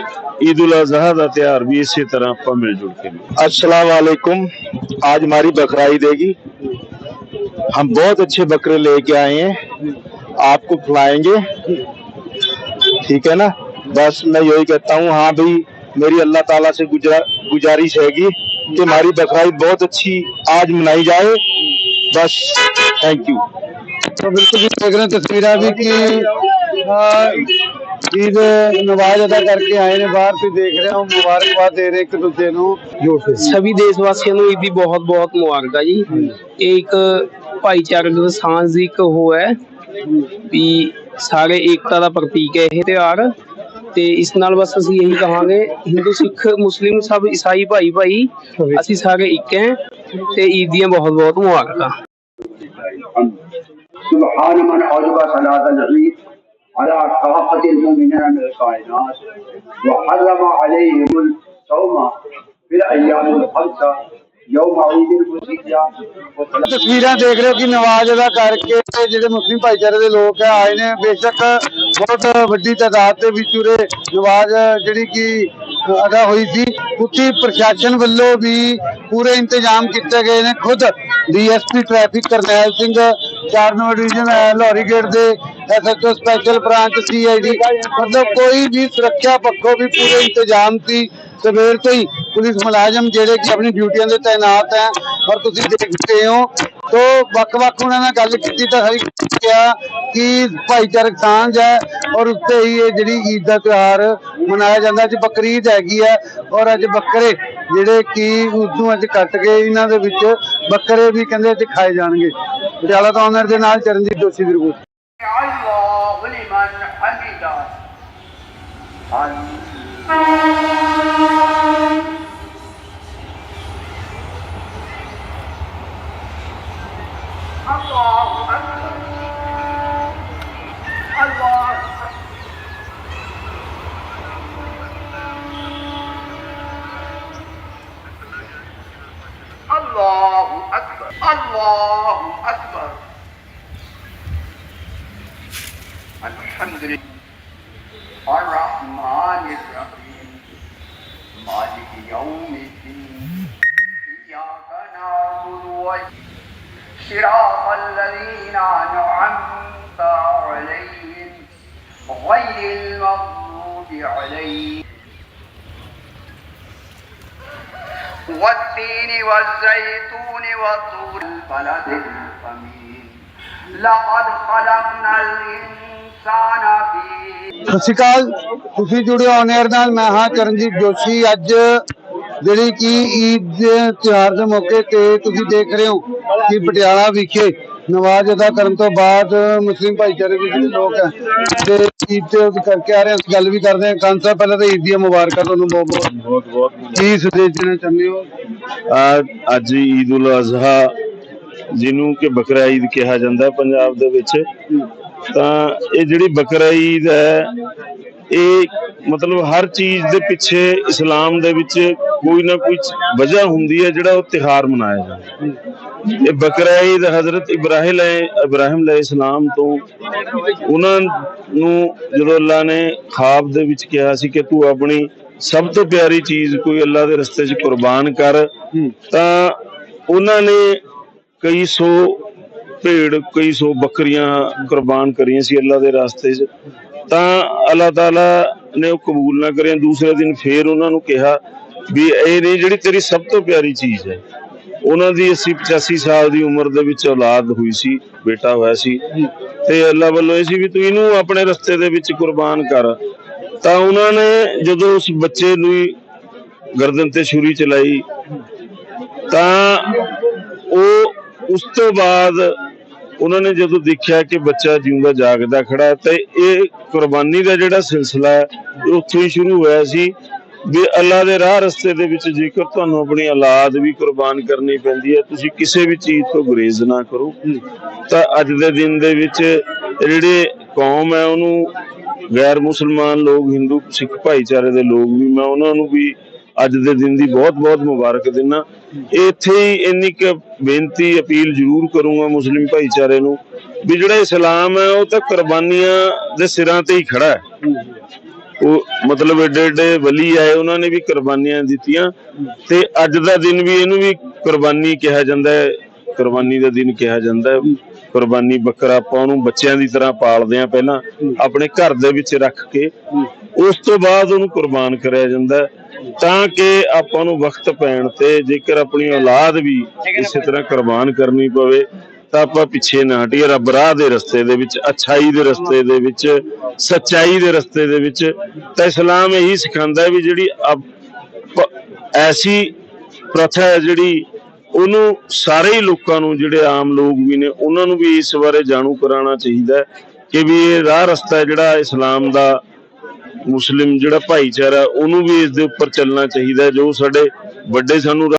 عید الاضحیٰ کا تیوہار بھی اسی طرح آپ مل جڑ کے۔ السلام علیکم۔ آج ہماری بکرائی دے گی۔ ہم بہت اچھے بکرے لے کے آئے ہیں۔ آپ کو کھلائیں گے۔ ٹھیک ہے نا؟ بس میں یہی کہتا ہوں ہاں بھائی میری اللہ تعالیٰ سے گزارش ہے گی کہ ہماری بکرائی بہت اچھی آج منائی جائے۔ بس تھینک یو تو بالکل بھی دیکھ رہے ہیں تصویر بھی کہ ਸਭੀ ਦੇਸ਼ ਵਾਸੀਆਂ ਨੂੰ ਈਦ ਦੀ ਬਹੁਤ ਬਹੁਤ ਮੁਬਾਰਕਾਂ ਜੀ। ਇਹ ਇੱਕ ਭਾਈਚਾਰਕ ਸਾਂਝ ਦੀ ਇੱਕ ਹੈ ਵੀ ਸਾਰੇ ਏਕਤਾ ਦਾ ਪ੍ਰਤੀਕ ਹੈ ਇਹ ਤਿਉਹਾਰ। ਤੇ ਇਸ ਨਾਲ ਬਸ ਅਸੀਂ ਇਹੀ ਕਹਾਂਗੇ ਹਿੰਦੂ ਸਿੱਖ ਮੁਸਲਿਮ ਸਭ ਈਸਾਈ ਭਾਈ ਭਾਈ ਅਸੀਂ ਸਾਰੇ ਇੱਕ ਹੈ ਤੇ ਈਦ ਦੀਆਂ ਬਹੁਤ ਬਹੁਤ ਮੁਬਾਰਕਾਂ। ਸੁਭਾਨ ਮਨ ਔਜਬਾ ਸਲਾਤ ਅਲ على كافة المؤمنين من الكائنات وحرم عليهم الصوم في الأيام الخمسة يوم عيد الفطر وثلاث ਤਸਵੀਰਾਂ ਦੇਖ ਰਹੇ ਹੋ ਕਿ ਨਵਾਜ਼ ਅਦਾ ਕਰਕੇ ਤੇ ਜਿਹੜੇ ਮੁਸਲਿਮ ਭਾਈਚਾਰੇ ਦੇ ਲੋਕ ਹੈ ਆਏ ਨੇ ਬੇਸ਼ੱਕ ਬਹੁਤ ਵੱਡੀ ਤਾਦਾਦ ਦੇ ਵਿੱਚ ਉਰੇ ਨਵਾਜ਼ ਜਿਹੜੀ ਕਿ ਅਦਾ ਹੋਈ ਸੀ ਉੱਥੇ ਪ੍ਰਸ਼ਾਸਨ ਵੱਲੋਂ ਵੀ ਪੂਰੇ ਇੰਤਜ਼ਾਮ ਕੀਤੇ ਗਏ ਨੇ ਖੁਦ ਡੀਐਸਪੀ ਟ੍ਰੈਫਿਕ ਕਰਨੈਲ ਸਿੰਘ ਚਾਰ ਨੰਬਰ ਡਿਵੀਜ਼ਨ ਲਾਹੌਰੀ ਗੇਟ ਦੇ ਐਸਐਚਓ ਸਪੈਸ਼ਲ ਬ੍ਰਾਂਚ ਸੀਆਈਡੀ ਮਤਲਬ ਕੋਈ ਵੀ ਸੁਰੱਖਿਆ ਪੱਖੋਂ ਵੀ ਪੂਰੇ ਇੰਤਜ਼ਾਮ ਸੀ ਸਵੇਰ ਤੋਂ ਹੀ ਪੁਲਿਸ ਮੁਲਾਜ਼ਮ ਜਿਹੜੇ ਕਿ ਆਪਣੀ ਡਿਊਟੀਆਂ ਦੇ ਤਾਇਨਾਤ ਹੈ ਔਰ ਤੁਸੀਂ ਦੇਖਦੇ ਹੋ, ਤੋ ਵੱਖ-ਵੱਖ ਉਹਨਾਂ ਨਾਲ ਗੱਲ ਕੀਤੀ ਤਾਂ ਹਰ ਇੱਕ ਕਿਹਾ ਕਿ ਭਾਈਚਾਰਕ ਸਾਂਝ ਹੈ ਔਰ ਉੱਤੇ ਹੀ ਇਹ ਜਿਹੜੀ ਈਦ ਦਾ ਤਿਉਹਾਰ ਮਨਾਇਆ ਜਾਂਦਾ, ਅੱਜ ਬਕਰੀਦ ਹੈਗੀ ਹੈ ਔਰ ਅੱਜ ਬੱਕਰੇ ਜਿਹੜੇ ਕਿ ਉਦੋਂ ਅੱਜ ਕੱਟ ਕੇ ਇਹਨਾਂ ਦੇ ਵਿੱਚ ਬੱਕਰੇ ਵੀ ਕਹਿੰਦੇ ਅੱਜ ਖਾਏ ਜਾਣਗੇ। ਪਟਿਆਲਾ ਤੋਂ ਆਨਰ ਦੇ ਨਾਲ ਚਰਨਜੀਤ ਦੋਸ਼ੀ ਦੀ ਰਿਪੋਰਟ। الله لمن حمده الله أكبر الله أكبر الله أكبر. الله أكبر. الرحمن الرحيم مالك يوم الدين إياك نعبد صراط الذين أنعمت عليهم غير المغضوب عليهم والتين والزيتون وطور البلد الأمين لقد خلقنا الإنسان ਸਤਿ ਸ਼੍ਰੀ ਅਕਾਲ। ਤੁਸੀਂ ਜੁੜੇ ਹੋ ਨੇਰ ਨਾਲ। ਮੈਂ ਹਾਂ ਚਰਨਜੀਤ ਜੋਸ਼ੀ। ਅੱਜ ਜਿਹੜੀ ਕਿ ਈਦ ਦੇ ਤਿਉਹਾਰ ਦੇ ਮੌਕੇ ਤੇ ਤੁਸੀਂ ਦੇਖ ਰਹੇ ਹੋ ਕਿ ਪਟਿਆਲਾ ਵਿਖੇ ਨਮਾਜ਼ ਅਦਾ ਕਰਨ ਤੋਂ ਬਾਅਦ ਮੁਸਲਿਮ ਭਾਈਚਾਰੇ ਜਿਹੜੇ ਲੋਕ ਹੈ ਤੇ ਈਦ ਤੇ ਕਰਕੇ ਆ ਰਹੇ ਹਾਂ ਗੱਲ ਵੀ ਕਰਦੇ ਹਾਂ। ਖਾਨ ਸਾਹਿਬ ਪਹਿਲਾਂ ਤਾਂ ਈਦ ਦੀਆਂ ਮੁਬਾਰਕਾਂ ਤੁਹਾਨੂੰ ਬਹੁਤ ਬਹੁਤ। ਕੀ ਸੰਦੇਸ਼ ਦੇਣਾ ਚਾਹੁੰਦੇ ਹੋ? ਅੱਜ ਈਦ ਉਲ ਅਜ਼ਹਾ ਜਿਹਨੂੰ ਕਿ ਬਕਰਾ ਈਦ ਕਿਹਾ ਜਾਂਦਾ ਪੰਜਾਬ ਦੇ ਵਿੱਚ। ਤਾਂ ਇਹ ਜਿਹੜੀ ਬਕਰਾ ਈਦ ਹੈ ਇਹ ਮਤਲਬ ਹਰ ਚੀਜ਼ ਦੇ ਪਿੱਛੇ ਇਸਲਾਮ ਦੇ ਵਿੱਚ ਕੋਈ ਨਾ ਕੋਈ ਵਜ੍ਹਾ ਹੁੰਦੀ ਹੈ ਜਿਹੜਾ ਉਹ ਤਿਹਾਰ ਮਨਾਇਆ ਜਾਂਦਾ ਇਹ ਬਕਰਾ ਈਦ ਹਜ਼ਰਤ ਇਬਰਾਹਿਮ ਇਬਰਾਹਿਮ ਅਲੈਹ ਇਸਲਾਮ ਤੋਂ ਉਹਨਾਂ ਨੂੰ ਜਦੋਂ ਅੱਲਾ ਨੇ ਖਾਬ ਦੇ ਵਿੱਚ ਕਿਹਾ ਸੀ ਕਿ ਤੂੰ ਆਪਣੀ ਸਭ ਤੋਂ ਪਿਆਰੀ ਚੀਜ਼ ਕੋਈ ਅੱਲਾ ਦੇ ਰਸਤੇ 'ਚ ਕੁਰਬਾਨ ਕਰ ਤਾਂ ਉਹਨਾਂ ਨੇ ਕਈ ਸੌ ਭੇਡ ਕਈ ਸੋ ਬੱਕਰੀਆਂ ਕੁਰਬਾਨ ਕਰੀਆਂ ਸੀ ਅੱਲਾ ਦੇ ਰਸਤੇ 'ਚ। ਤਾਂ ਅੱਲਾਹ ਤਾਲਾ ਨੇ ਉਹ ਕਬੂਲ ਨਾ ਕਰਿਆ। ਦੂਸਰੇ ਦਿਨ ਫੇਰ ਉਹਨਾਂ ਨੂੰ ਕਿਹਾ ਵੀ ਇਹ ਨਹੀਂ, ਜਿਹੜੀ ਤੇਰੀ ਸਭ ਤੋਂ ਪਿਆਰੀ ਚੀਜ਼ ਹੈ। ਉਹਨਾਂ ਦੀ 80 85 ਸਾਲ ਦੀ ਉਮਰ ਦੇ ਵਿੱਚ ਔਲਾਦ ਹੋਈ ਸੀ, ਬੇਟਾ ਹੋਇਆ ਸੀ। ਤੇ ਅੱਲਾ ਵੱਲੋਂ ਇਹ ਸੀ ਵੀ ਤੂੰ ਇਹਨੂੰ ਆਪਣੇ ਰਸਤੇ ਦੇ ਵਿੱਚ ਕੁਰਬਾਨ ਕਰ। ਤਾਂ ਉਹਨਾਂ ਨੇ ਜਦੋਂ ਉਸ ਬੱਚੇ ਨੂੰ ਗਰਦਨ ਤੇ ਛੁਰੀ ਚਲਾਈ, ਤਾਂ ਉਹ ਉਸ ਤੋਂ ਬਾਅਦ ਉਹਨਾਂ ਨੇ ਜਦੋਂ ਦੇਖਿਆ ਕਿ ਬੱਚਾ ਜਿਉਂਦਾ, ਜਾਗਦਾ ਖੜਾ, ਤੇ ਇਹ ਕੁਰਬਾਨੀ ਦਾ ਜਿਹੜਾ ਸਿਲਸਿਲਾ ਹੈ ਉੱਥੋਂ ਹੀ ਸ਼ੁਰੂ ਹੋਇਆ ਸੀ। ਵੀ ਅੱਲਾ ਦੇ ਰਾਹ ਰਸਤੇ ਦੇ ਵਿੱਚ ਜੇਕਰ ਤੁਹਾਨੂੰ ਆਪਣੀ ਔਲਾਦ ਵੀ ਕੁਰਬਾਨ ਕਰਨੀ ਪੈਂਦੀ ਹੈ, ਤੁਸੀਂ ਕਿਸੇ ਵੀ ਚੀਜ਼ ਤੋਂ ਗੁਰੇਜ਼ ਨਾ ਕਰੋ। ਤਾਂ ਅੱਜ ਦੇ ਦਿਨ ਦੇ ਵਿੱਚ ਜਿਹੜੇ ਕੌਮ ਹੈ, ਉਹਨੂੰ ਗੈਰ ਮੁਸਲਮਾਨ ਲੋਕ, ਹਿੰਦੂ, ਸਿੱਖ ਭਾਈਚਾਰੇ ਦੇ ਲੋਕ ਵੀ, ਮੈਂ ਉਹਨਾਂ ਨੂੰ ਵੀ ਅੱਜ ਦੇ ਦਿਨ ਦੀ ਬਹੁਤ ਬਹੁਤ ਮੁਬਾਰਕ ਦਿੰਦਾ ਇੱਥੇ ਹੀ ਇੰਨੀ ਕੁ ਬੇਨਤੀ, ਅਪੀਲ ਜ਼ਰੂਰ ਕਰੂੰਗਾ ਮੁਸਲਿਮ ਭਾਈਚਾਰੇ ਨੂੰ ਵੀ ਜਿਹੜਾ ਇਸਲਾਮ ਹੈ, ਉਹ ਤਾਂ ਕੁਰਬਾਨੀਆਂ ਦੇ ਸਿਰਾਂ ਤੇ ਹੀ ਖੜਾ ਹੈ। ਉਹ ਮਤਲਬ ਏਡੇ ਏਡੇ ਵਲੀ ਆਏ, ਉਹਨਾਂ ਨੇ ਵੀ ਕੁਰਬਾਨੀਆਂ ਦਿੱਤੀਆਂ ਤੇ ਅੱਜ ਦਾ ਦਿਨ ਵੀ ਇਹਨੂੰ ਵੀ ਕੁਰਬਾਨੀ ਕਿਹਾ ਜਾਂਦਾ ਹੈ, ਕੁਰਬਾਨੀ ਦਾ ਦਿਨ ਕਿਹਾ ਜਾਂਦਾ ਹੈ। ਕੁਰਬਾਨੀ ਬੱਕਰਾ ਆਪਾਂ ਉਹਨੂੰ ਬੱਚਿਆਂ ਦੀ ਤਰ੍ਹਾਂ ਪਾਲਦੇ ਆ ਪਹਿਲਾਂ, ਆਪਣੇ ਘਰ ਦੇ ਵਿੱਚ ਰੱਖ ਕੇ, ਉਸ ਤੋਂ ਬਾਅਦ ਉਹਨੂੰ ਕੁਰਬਾਨ ਕਰਿਆ ਜਾਂਦਾ ਹੈ। ਤਾਂ ਕਿ ਆਪਾਂ ਨੂੰ ਵਕਤ ਪੈਣ ਤੇ ਜੇਕਰ ਆਪਣੀ ਔਲਾਦ ਵੀ ਇਸੇ ਤਰ੍ਹਾਂ ਕੁਰਬਾਨ ਕਰਨੀ ਪਵੇ, ਤਾਂ ਆਪਾਂ ਪਿੱਛੇ ਨਾ ਹਟੀਏ। ਰੱਬ ਰਾਹ ਦੇ ਰਸਤੇ ਦੇ ਵਿੱਚ, ਅਛਾਈ ਦੇ ਰਸਤੇ ਦੇ ਵਿੱਚ, ਸੱਚਾਈ ਦੇ ਰਸਤੇ ਦੇ ਵਿੱਚ, ਤਾਂ ਇਸਲਾਮ ਇਹੀ ਸਿਖਾਉਂਦਾ ਵੀ ਜਿਹੜੀ ਐਸੀ ਪ੍ਰਥਾ ਹੈ ਜਿਹੜੀ ਉਹਨੂੰ ਸਾਰੇ ਹੀ ਲੋਕਾਂ ਨੂੰ, ਜਿਹੜੇ ਆਮ ਲੋਕ ਵੀ ਨੇ, ਉਹਨਾਂ ਨੂੰ ਵੀ ਇਸ ਬਾਰੇ ਜਾਣੂ ਕਰਾਉਣਾ ਚਾਹੀਦਾ ਕਿ ਵੀ ਇਹ ਰਾਹ ਰਸਤਾ ਜਿਹੜਾ ਇਸਲਾਮ ਦਾ ਮੁਸਲਿਮ ਜਿਹੜਾ ਭਾਈਚਾਰਾ ਉਹਨੂੰ ਵੀ ਇਸ ਦੇ ਉੱਪਰ ਚੱਲਣਾ ਚਾਹੀਦਾ ਜੋ ਸਾਡੇ ਵੱਡੇ ਸਾਨੂੰ